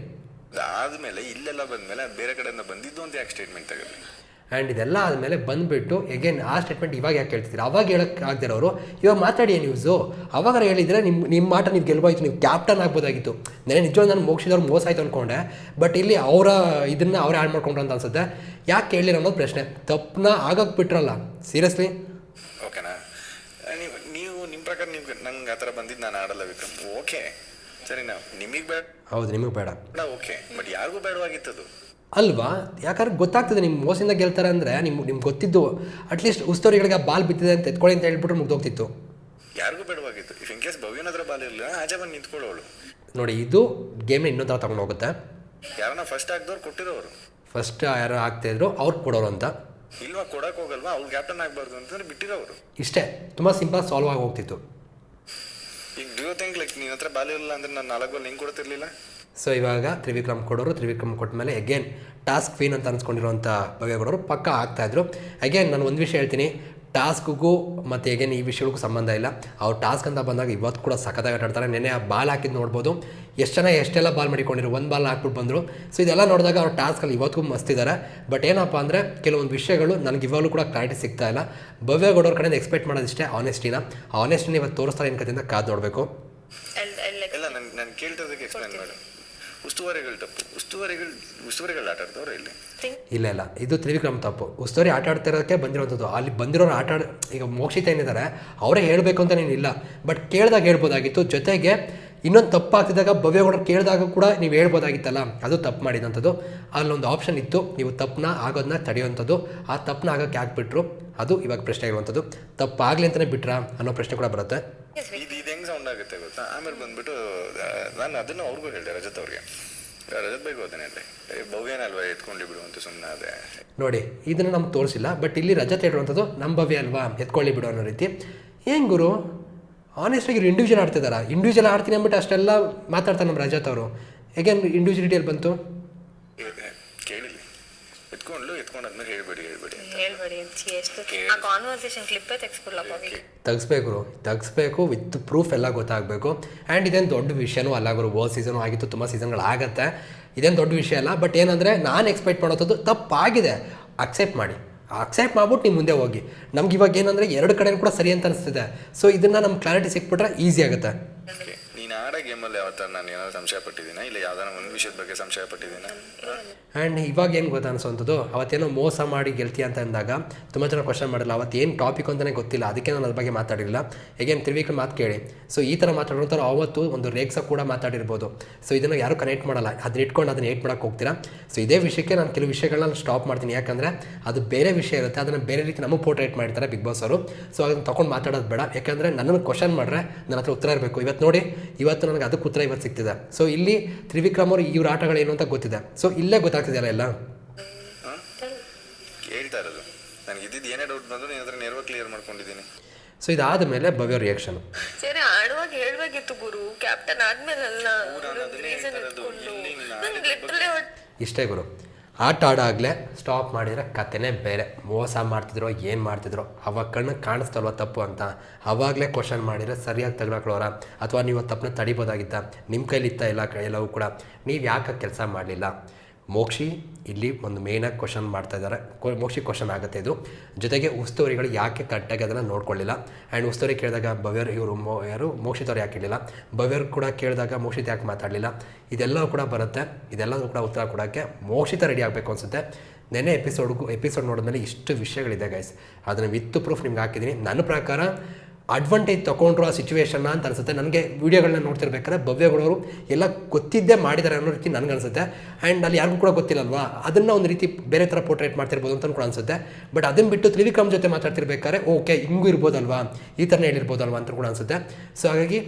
Speaker 4: ಆದಮೇಲೆ ಇಲ್ಲೆಲ್ಲ ಬಂದ್ಮೇಲೆ ಬೇರೆ ಕಡೆಯಿಂದ ಬಂದಿದ್ದು ಅಂತ ಯಾಕೆ ಸ್ಟೇಟ್ಮೆಂಟ್ ತಗೊಳ್ಳಿ?
Speaker 1: ಆ್ಯಂಡ್ ಇದೆಲ್ಲ ಆದಮೇಲೆ ಬಂದುಬಿಟ್ಟು ಎಗೇನ್ ಆ ಸ್ಟೇಟ್ಮೆಂಟ್ ಇವಾಗ ಯಾಕೆ ಕೇಳ್ತಿದ್ದೀರಾ ಅವಾಗ ಹೇಳಕ್ಕೆ ಆಗದಿರೋರು ಇವಾಗ ಮಾತಾಡಿ ನ್ಯೂಸು ಅವಾಗ ಹೇಳಿದರೆ ನಿಮ್ಮ ನಿಮ್ಮ ಮಾಟ ನೀವು ಗೆಲ್ಬೋಯ್ತು ನೀವು ಕ್ಯಾಪ್ಟನ್ ಆಗ್ಬೋದಾಗಿತ್ತು. ನೆನೆ ನಿಜವಾಗ್ ನಾನು ಮೋಕ್ಷದವ್ರು ಮೋಸ ಆಯ್ತು ಅಂದ್ಕೊಂಡೆ ಬಟ್ ಇಲ್ಲಿ ಅವರ ಇದನ್ನು ಅವರೇ ಆ್ಯಡ್ ಮಾಡ್ಕೊಂಡ್ರು ಅಂತ ಅನ್ಸುತ್ತೆ. ಯಾಕೆ ಕೇಳಿಲ್ಲ ಅನ್ನೋದು ಪ್ರಶ್ನೆ. ತಪ್ಪನ್ನ ಆಗಕ್ಕೆ ಬಿಟ್ರಲ್ಲ. ಸೀರಿಯಸ್ಲಿ
Speaker 4: ಓಕೆನಾ ನೀವು ನೀವು ನಿಮ್ಮ ಪ್ರಕಾರ ನೀವು ನಂಗೆ ಆ ಥರ ಬಂದಿದ್ದು ನಾನು ಆಡಲ್ಲ ವಿಕ್ರಮ್. ಓಕೆ ಸರಿನಾ ನಿಮಗೆ ಬೇಡ.
Speaker 1: ಹೌದು ನಿಮಗೆ ಬೇಡ.
Speaker 4: ಓಕೆ ಬಟ್ ಯಾರಿಗೂ ಬೇಡವಾಗಿತ್ತದು.
Speaker 1: ಅಲ್ವಾ? ಯಾಕಂದ್ರೆ ಗೊತ್ತಾಗ್ತದೆ ನಿಮ್ಮ ಮೋಸದಿಂದ ಗೆಲ್ತಾರೆ ಅಂದರೆ ನಿಮ್ಗೆ ನಿಮ್ಗೆ ಗೊತ್ತಿದ್ದು ಅಟ್ಲೀಸ್ಟ್ ಉಸ್ತೋರಿಗಳಿಗೆ ಬಾಲ್ ಬಿತ್ತಿದೆ ಅಂತ ಎತ್ಕೊಳ್ಳಿ ಅಂತ ಹೇಳ್ಬಿಟ್ರೆ ಮುಗ್ದೋಗ್ತಿತ್ತು.
Speaker 4: ಯಾರಿಗೂ ಬೇಡವಾಗಿತ್ತು. ಇಫ್ ಇನ್ ಕೇಸ್ ಭವ್ಯನ ಹತ್ರ ಬಾಲ್ ಇರಲಿಲ್ಲ ಆಚೆ ಬಂದು ನಿಂತ್ಕೊಳ್ಳೋಳು.
Speaker 1: ನೋಡಿ ಇದು ಗೇಮ್ ಇನ್ನೊಂದು ಥರ ತಗೊಂಡು ಹೋಗುತ್ತೆ.
Speaker 4: ಯಾರನ್ನ ಫಸ್ಟ್ ಹಾಕ್ದವ್ರು ಕೊಟ್ಟಿರೋರು.
Speaker 1: ಫಸ್ಟ್ ಯಾರು ಆಗ್ತಾಯಿದ್ರು ಅವ್ರು ಕೊಡೋರು ಅಂತ.
Speaker 4: ಇಲ್ವಾ ಕೊಡಕ್ ಹೋಗಲ್ವಾ? ಅವ್ರು ಕ್ಯಾಪ್ಟನ್ ಆಗ್ಬಾರ್ದು ಅಂತಂದ್ರೆ ಬಿಟ್ಟಿರೋರು.
Speaker 1: ಇಷ್ಟೇ ತುಂಬ ಸಿಂಪಲ್ ಸಾಲ್ವ್ ಆಗಿ ಹೋಗ್ತಿತ್ತು.
Speaker 4: ಡ್ಯೂ ಥಿಂಕ್ ಲೈಕ್ ನಿನ್ನ ಹತ್ರ ಇರಲಿಲ್ಲ ಅಂದ್ರೆ ನಾನು ನಾಲ್ಕು ಲಿಂಕ್ ಕೊಡ್ತಿರ್ಲಿಲ್ಲ?
Speaker 1: ಸೊ ಇವಾಗ ತ್ರಿವಿಕ್ರಮ್ ಕೊಡೋರು, ತ್ರಿವಿಕ್ರಮ್ ಕೊಟ್ಟ ಮೇಲೆ ಅಗೇನ್ ಟಾಸ್ಕ್ ಫೀನ್ ಅಂತ ಅನ್ಸ್ಕೊಂಡಿರೋಂಥ ಕೊಡೋರು ಪಕ್ಕ ಆಗ್ತಾಯಿದ್ರು ಅಗೇನ್ ನಾನು ಒಂದು ವಿಷಯ ಹೇಳ್ತೀನಿ. ಟಾಸ್ಕ್ಗೂ ಮತ್ತು ಅಗೇನ್ ಈ ವಿಷಯಕ್ಕೂ ಸಂಬಂಧ ಇಲ್ಲ. ಅವ್ರು ಟಾಸ್ಕ್ ಅಂತ ಬಂದಾಗ ಇವತ್ತು ಕೂಡ ಸಖತ್ತಾಗಿ ಆಟ ಆಡ್ತಾರೆ. ನೆನೆ ಆ ಬಾಲ್ ಹಾಕಿದ್ದು ನೋಡ್ಬೋದು. ಎಷ್ಟು ಜನ ಎಷ್ಟೆಲ್ಲ ಬಾಲ್ ಮಾಡಿಕೊಂಡಿರು ಒಂದು ಬಾಲ್ ಹಾಕ್ಬಿಟ್ಟು ಬಂದರು. ಸೊ ಇದೆಲ್ಲ ನೋಡಿದಾಗ ಅವ್ರ ಟಾಸ್ಕಲ್ಲಿ ಇವತ್ತಿಗೂ ಮಸ್ತಿದ್ದಾರೆ ಬಟ್ ಏನಪ್ಪ ಅಂದರೆ ಕೆಲವೊಂದು ವಿಷಯಗಳು ನನಗೆ ಇವಾಗಲೂ ಕೂಡ ಕ್ಲಾರಿಟಿ ಸಿಗ್ತಾ ಇಲ್ಲ. ಭವ್ಯ ಗೌಡವ್ರ ಕಡೆಯಿಂದ ಎಕ್ಸ್ಪೆಕ್ಟ್ ಮಾಡೋದಿಷ್ಟೇ ಆನೆಸ್ಟಿನ ಆ ಆನೆಸ್ಟಿನ ಇವತ್ತು ತೋರಿಸ್ತಾರೆ ಏನು ಕಥೆಯಿಂದ ಕಾದು ನೋಡಬೇಕು.
Speaker 4: ನಾನು ನಾನು ಕೇಳ್ತಿರೋದಕ್ಕೆ ಎಕ್ಸ್ಪ್ಲೇನ್ ಮಾಡಿ. ಉಸ್ತುವಾರಿಗಳು ತಪ್ಪು. ಉಸ್ತುವಾರಿಗಳು ಉಸ್ತುವಾರಿಗಳು ಆಟಾಡ್ತವ್ರೆ ಇಲ್ಲಿ.
Speaker 1: ಇಲ್ಲ ಇಲ್ಲ. ಇದು ತ್ರಿವಿಕ್ರಮ್ ತಪ್ಪು. ಉಸ್ತೋರಿ ಆಟ ಆಡ್ತಿರೋದಕ್ಕೆ ಬಂದಿರೋಂಥದ್ದು ಅಲ್ಲಿ ಬಂದಿರೋರು ಆಟ ಆಡ್ ಈಗ ಮೋಕ್ಷಿತ ಏನಿದ್ದಾರೆ ಅವರೇ ಹೇಳಬೇಕು ಅಂತ ನೀನಿಲ್ಲ ಬಟ್ ಕೇಳಿದಾಗ ಹೇಳ್ಬೋದಾಗಿತ್ತು. ಜೊತೆಗೆ ಇನ್ನೊಂದು ತಪ್ಪು ಆಗ್ತಿದ್ದಾಗ ಭವ್ಯಗೌಡರು ಕೇಳಿದಾಗ ಕೂಡ ನೀವು ಹೇಳ್ಬೋದಾಗಿತ್ತಲ್ಲ. ಅದು ತಪ್ಪು ಮಾಡಿದಂಥದ್ದು. ಅಲ್ಲೊಂದು ಆಪ್ಷನ್ ಇತ್ತು. ನೀವು ತಪ್ಪನ್ನ ಆಗೋದನ್ನ ತಡೆಯುವಂಥದ್ದು. ಆ ತಪ್ಪನ್ನ ಆಗೋಕ್ಕೆ ಹಾಕ್ಬಿಟ್ರು ಅದು ಇವಾಗ ಪ್ರಶ್ನೆ ಇರುವಂಥದ್ದು ತಪ್ಪಾಗಲಿ ಅಂತಲೇ ಬಿಟ್ರಾ ಅನ್ನೋ ಪ್ರಶ್ನೆ ಕೂಡ ಬರುತ್ತೆ.
Speaker 4: ಇದು ಇದು ಹೆಂಗೆ ಸೌಂಡ್ ಆಗುತ್ತೆ ಗೊತ್ತಾ? ಆಮೇಲೆ ಬಂದ್ಬಿಟ್ಟು ನಾನು ಅದನ್ನು ಅವ್ರಿಗೂ ಹೇಳಿದೆ ರಜತ್ ಅವ್ರಿಗೆ. ರಜತ್ ಬೈಗೂ ಎತ್ಕೊಂಡು ಬಿಡು ಅಂತ ಸುಮ್ಮನೆ ಅದೇ
Speaker 1: ನೋಡಿ ಇದನ್ನು ನಮ್ಗೆ ತೋರಿಸಿಲ್ಲ ಬಟ್ ಇಲ್ಲಿ ರಜಾ ಹೇಳಿರುವಂಥದ್ದು ನಮ್ಮ ಭವ್ಯ ಅಲ್ವಾ ಎತ್ಕೊಳ್ಳಿ ಬಿಡು ಅನ್ನೋ ರೀತಿ. ಏನ್ ಗುರು? ಆನೆಸ್ಟಾಗಿ ಇವ್ರು ಇಂಡಿವಿಜುವಲ್ ಆಡ್ತಿದಾರ? ಇಂಡಿವಿಜುವಲ್ ಆಡ್ತೀನಿ ಅಂದ್ಬಿಟ್ಟು ಅಷ್ಟೆಲ್ಲ ಮಾತಾಡ್ತಾರೆ ನಮ್ಮ ರಜತ್ ಅವರು. ಹೇಗೇನು ಇಂಡಿವಿಜುವಲಿಟಿಯಲ್ಲಿ ಬಂತು?
Speaker 4: ಕೇಳಿಲ್ಲ. ಎತ್ಕೊಂಡ್ಲು ಎತ್ಕೊಂಡಾದ್ಮೇಲೆ ಹೇಳ್ಬೇಡಿ ಹೇಳ್ಬೇಡಿ. ಅಂತ
Speaker 2: ಹೇಳ್ಬೇಡಿ ಛೀ, ಎಷ್ಟು ಆ ಕಾನ್ವರ್ಸೇಷನ್ ಕ್ಲಿಪ್ಪೇ ತೆಗ್ಸ್ಬಿಡ್ಲಪ್ಪ
Speaker 1: ತೆಗಿಸ್ಬೇಕು ತೆಗಿಸ್ಬೇಕು ವಿತ್ ಪ್ರೂಫ್ ಎಲ್ಲ ಗೊತ್ತಾಗಬೇಕು. ಆ್ಯಂಡ್ ಇದೇನು ದೊಡ್ಡ ವಿಷಯನೂ ಅಲ್ಲ ಗುರು. ಓ ಸೀಸನು ಆಗಿತ್ತು ತುಂಬ ಸೀಸನ್ಗಳಾಗತ್ತೆ ಇದೇನು ದೊಡ್ಡ ವಿಷಯ ಅಲ್ಲ ಬಟ್ ಏನಂದರೆ ನಾನು ಎಕ್ಸ್ಪೆಕ್ಟ್ ಮಾಡೋದು ತಪ್ಪಾಗಿದೆ. ಅಕ್ಸೆಪ್ಟ್ ಮಾಡಿ. ಅಕ್ಸೆಪ್ಟ್ ಮಾಡ್ಬಿಟ್ಟು ನೀವು ಮುಂದೆ ಹೋಗಿ. ನಮ್ಗೆ ಇವಾಗ ಏನಂದರೆ ಎರಡು ಕಡೆ ಕೂಡ ಸರಿ ಅಂತ ಅನಿಸ್ತಿದೆ. ಸೊ ಇದನ್ನು ನಮ್ಮ ಕ್ಲಾರಿಟಿ ಸಿಕ್ಬಿಟ್ರೆ ಈಸಿ ಆಗುತ್ತೆ.
Speaker 4: ಗೇಮಲ್ಲಿ ನಾನು? ಏನಾದ್ರು ಸಂಶಯ ಪಟ್ಟಿದ್ದೀನ? ಇಲ್ಲ ಯಾವ್ದಾರ ಒಂದು ವಿಷಯದ ಬಗ್ಗೆ ಸಂಶಯ
Speaker 1: ಆ್ಯಂಡ್ ಇವಾಗ ಏನು ಗೊತ್ತಾ ಅನ್ಸೋಂಥದ್ದು ಅವತ್ತೇನೋ ಮೋಸ ಮಾಡಿ ಗೆಲ್ತಿ ಅಂತ ಅಂದಾಗ ತುಂಬ ಜನ ಕ್ವಶನ್ ಮಾಡಿಲ್ಲ. ಅವತ್ತೇನು ಟಾಪಿಕ್ ಅಂತಲೇ ಗೊತ್ತಿಲ್ಲ. ಅದಕ್ಕೆ ನಾನು ಅದ್ರ ಬಗ್ಗೆ ಮಾತಾಡಿರಲಿಲ್ಲ. ಹೇಗೇನು ತಿರುವಿಕ್ರ ಮಾತು ಕೇಳಿ. ಸೊ ಈ ಥರ ಮಾತಾಡೋಂಥವ್ರು ಅವತ್ತು ಒಂದು ರೇಕ್ಸ ಕೂಡ ಮಾತಾಡಿರ್ಬೋದು. ಸೊ ಇದನ್ನು ಯಾರು ಕನೆಕ್ಟ್ ಮಾಡಲ್ಲ. ಅದನ್ನ ಇಟ್ಕೊಂಡು ಅದನ್ನ ಏಟ್ ಮಾಡೋಕ್ಕೆ ಹೋಗ್ತೀರಾ? ಸೊ ಇದೇ ವಿಷಯಕ್ಕೆ ನಾನು ಕೆಲವು ವಿಷಯಗಳನ್ನ ಸ್ಟಾಪ್ ಮಾಡ್ತೀನಿ. ಯಾಕಂದರೆ ಅದು ಬೇರೆ ವಿಷಯ ಇರುತ್ತೆ. ಅದನ್ನು ಬೇರೆ ರೀತಿ ನಮಗೆ ಪೋರ್ಟ್ರೇಟ್ ಮಾಡ್ತಾರೆ ಬಿಗ್ ಬಾಸ್ ಅವರು. ಸೊ ಅದನ್ನು ತೊಗೊಂಡು ಮಾತಾಡೋದು ಬೇಡ. ಯಾಕಂದರೆ ನನ್ನನ್ನು ಕ್ವಶನ್ ಮಾಡ್ರೆ ನನ್ನ ಹತ್ರ ಉತ್ತರ ಇರಬೇಕು. ಇವತ್ತು ನೋಡಿ, ಇವತ್ತು ನನಗೆ ಅದಕ್ಕೆ ಉತ್ತರ ಇವತ್ತು ಸಿಗ್ತಿದೆ. ಸೊ ಇಲ್ಲಿ ತ್ರಿವಿಕ್ರಮ್ ಅವರು ಇವ್ರ ಆಟಗಳು ಏನು ಅಂತ ಗೊತ್ತಿದೆ. ಸೊ ಇಲ್ಲೇ ಗೊತ್ತಾಗ್ತಿದೆಯಲ್ಲ ಎಲ್ಲ?
Speaker 4: ಹೇಳ್ತಾ ಇರೋದು. ನನಗೆ ಇದ್ದಿದ್ದು ಏನೇ ಡೌಟ್ ಬಂದ್ರು ನೀನ್ ಅದರ ನೇರವಾಗಿ ಕ್ಲಿಯರ್ ಮಾಡ್ಕೊಂಡಿದ್ದೀನಿ.
Speaker 1: ಸೊ ಇದಾದ ಮೇಲೆ ಭವ್ಯ ರಿಯಾಕ್ಷನ್
Speaker 2: ಸರಿ ಆಡುವಾಗ ಹೇಳ್ಬೇಕಿತ್ತು ಗುರು. ಕ್ಯಾಪ್ಟನ್ ಆದ್ಮೇಲೆ ಅಲ್ಲ
Speaker 1: ಇಷ್ಟೇ ಗುರು. ಆಟ ಆಡಾಗಲೇ ಸ್ಟಾಪ್ ಮಾಡಿದರೆ ಕತೆನೇ ಬೇರೆ. ಮೋಸ ಮಾಡ್ತಿದ್ರೋ, ಏನು ಮಾಡ್ತಿದ್ರೋ, ಅವಾಗ ಕಣ್ಣು ಕಾಣಿಸ್ತಲ್ವ ತಪ್ಪು ಅಂತ? ಅವಾಗಲೇ ಕ್ವಶನ್ ಮಾಡಿದರೆ ಸರಿಯಾಗಿ ತಗೊಳಕ್ಳೋರ ಅಥವಾ ನೀವು ತಪ್ಪನ್ನ ತಡಿಬೋದಾಗಿತ್ತ? ನಿಮ್ಮ ಕೈಲಿ ಇತ್ತ ಎಲ್ಲ ಕ- ಎಲ್ಲವೂ ಕೂಡ. ನೀವು ಯಾಕೆ ಕೆಲಸ ಮಾಡಲಿಲ್ಲ? ಮೋಕ್ಷಿ ಇಲ್ಲಿ ಒಂದು ಮೇಯ್ನಾಗಿ ಕ್ವಶನ್ ಮಾಡ್ತಾ ಇದ್ದಾರೆ. ಮೋಕ್ಷಿ ಕ್ವಶನ್ ಆಗುತ್ತೆ ಇದು. ಜೊತೆಗೆ ಉಸ್ತುವಾರಿಗಳು ಯಾಕೆ ಕರೆಕ್ಟಾಗಿ ಅದನ್ನು ನೋಡ್ಕೊಳ್ಳಿಲ್ಲ? ಆ್ಯಂಡ್ ಉಸ್ತುವಾರಿ ಕೇಳಿದಾಗ ಭವ್ಯರು ಇವರು ಮೋ ಯಾರು? ಮೋಕ್ಷಿತವ್ರು ಯಾಕೆ ಬವೇರ್ ಭವ್ಯರು ಕೂಡ ಕೇಳಿದಾಗ ಮೋಕ್ಷಿತ ಯಾಕೆ ಮಾತಾಡಲಿಲ್ಲ? ಇದೆಲ್ಲವೂ ಕೂಡ ಬರುತ್ತೆ. ಇದೆಲ್ಲವೂ ಕೂಡ ಉತ್ತರ ಕೊಡೋಕ್ಕೆ ಮೋಕ್ಷಿತ ರೆಡಿ ಆಗಬೇಕು ಅನಿಸುತ್ತೆ. ನೆನೆ ಎಪಿಸೋಡ್ಗೂ ಎಪಿಸೋಡ್ ನೋಡಿದ್ಮೇಲೆ ಇಷ್ಟು ವಿಷಯಗಳಿದೆ ಗೈಸ್ ಅದನ್ನು ವಿತ್ ಪ್ರೂಫ್ ನಿಮ್ಗೆ ಹಾಕಿದ್ದೀನಿ. ನನ್ನ ಪ್ರಕಾರ ಅಡ್ವಾಂಟೇಜ್ ತೊಗೊಂಡ್ರು ಆ ಸಿಚುವೇಶನ್ನ ಅಂತ ಅನಿಸುತ್ತೆ. ನನಗೆ ವೀಡಿಯೋಗಳನ್ನ ನೋಡ್ತಿರ್ಬೇಕಾದ್ರೆ ಭವ್ಯಗಳವರು ಎಲ್ಲ ಗೊತ್ತಿದ್ದೇ ಮಾಡಿದ್ದಾರೆ ಅನ್ನೋ ರೀತಿ ನನಗೆ ಅನಿಸುತ್ತೆ. ಆ್ಯಂಡ್ ಅಲ್ಲಿ ಯಾರಿಗೂ ಕೂಡ ಗೊತ್ತಿಲ್ಲಲ್ವಾ? ಅದನ್ನು ಒಂದು ರೀತಿ ಬೇರೆ ಥರ ಪೋರ್ಟ್ರೇಟ್ ಮಾಡ್ತಿರ್ಬೋದು ಅಂತ ಕೂಡ ಅನಿಸುತ್ತೆ. ಬಟ್ ಅದನ್ನು ಬಿಟ್ಟು ತ್ರಿವಿಕ್ರಮ್ ಜೊತೆ ಮಾತಾಡ್ತಿರ್ಬೇಕಾದ್ರೆ ಓಕೆ ಹಿಂಗೂ ಇರ್ಬೋದಲ್ವಾ? ಈ ಥರನೇ ಹೇಳಿರ್ಬೋದಲ್ವಾ ಅಂತ ಕೂಡ ಅನಿಸುತ್ತೆ. ಸೊ ಹಾಗಾಗಿ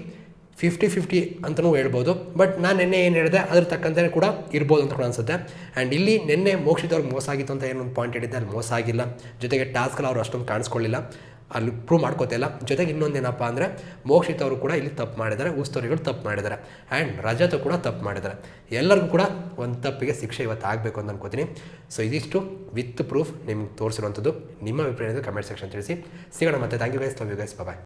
Speaker 1: ಫಿಫ್ಟಿ ಫಿಫ್ಟಿ ಅಂತಲೂ ಹೇಳ್ಬೋದು. ಬಟ್ ನಾನು ನಿನ್ನೆ ಏನು ಹೇಳಿದೆ, ಅದ್ರ ತಕ್ಕಂತೆ ಕೂಡ ಇರ್ಬೋದು ಅಂತ ಕೂಡ ಅನಿಸುತ್ತೆ. ಆ್ಯಂಡ್ ಇಲ್ಲಿ ನಿನ್ನೆ ಮೋಕ್ಷಿತವ್ರಿಗೆ ಮೋಸ ಆಗಿತ್ತು ಅಂತ ಏನೊಂದು ಪಾಯಿಂಟ್ ಹೇಳಿದ್ದೆ. ಅಲ್ಲಿ ಮೋಸ ಆಗಿಲ್ಲ. ಜೊತೆಗೆ ಟಾಸ್ಕಲ್ಲಿ ಅವರು ಅಷ್ಟೊಂದು ಕಾಣಿಸ್ಕೊಳ್ಳಿಲ್ಲ ಅಲ್ಲಿ ಪ್ರೂವ್ ಮಾಡ್ಕೋತಿಲ್ಲ ಜೊತೆಗೆ ಇನ್ನೊಂದೇನಪ್ಪ ಅಂದರೆ, ಮೋಕ್ಷಿತ್ ಅವರು ಕೂಡ ಇಲ್ಲಿ ತಪ್ಪು ಮಾಡಿದ್ದಾರೆ. ಉಸ್ತೋರಿಗಳು ತಪ್ಪು ಮಾಡಿದ್ದಾರೆ. ಆ್ಯಂಡ್ ರಜಾತು ಕೂಡ ತಪ್ಪು ಮಾಡಿದ್ದಾರೆ. ಎಲ್ಲರಿಗೂ ಕೂಡ ಒಂದು ತಪ್ಪಿಗೆ ಶಿಕ್ಷೆ ಇವತ್ತು ಆಗಬೇಕು ಅಂತ ಅನ್ಕೋತೀನಿ. ಸೊ ಇದಿಷ್ಟು ವಿತ್ ಪ್ರೂಫ್ ನಿಮ್ಗೆ ತೋರಿಸಿರುವಂಥದ್ದು ನಿಮ್ಮ ಅಭಿಪ್ರಾಯದ ಕಮೆಂಟ್ ಸೆಕ್ಷನ್ ತಿಳಿಸಿ. ಸಿಗೋಣ ಮತ್ತೆ. Thank you guys love you guys bye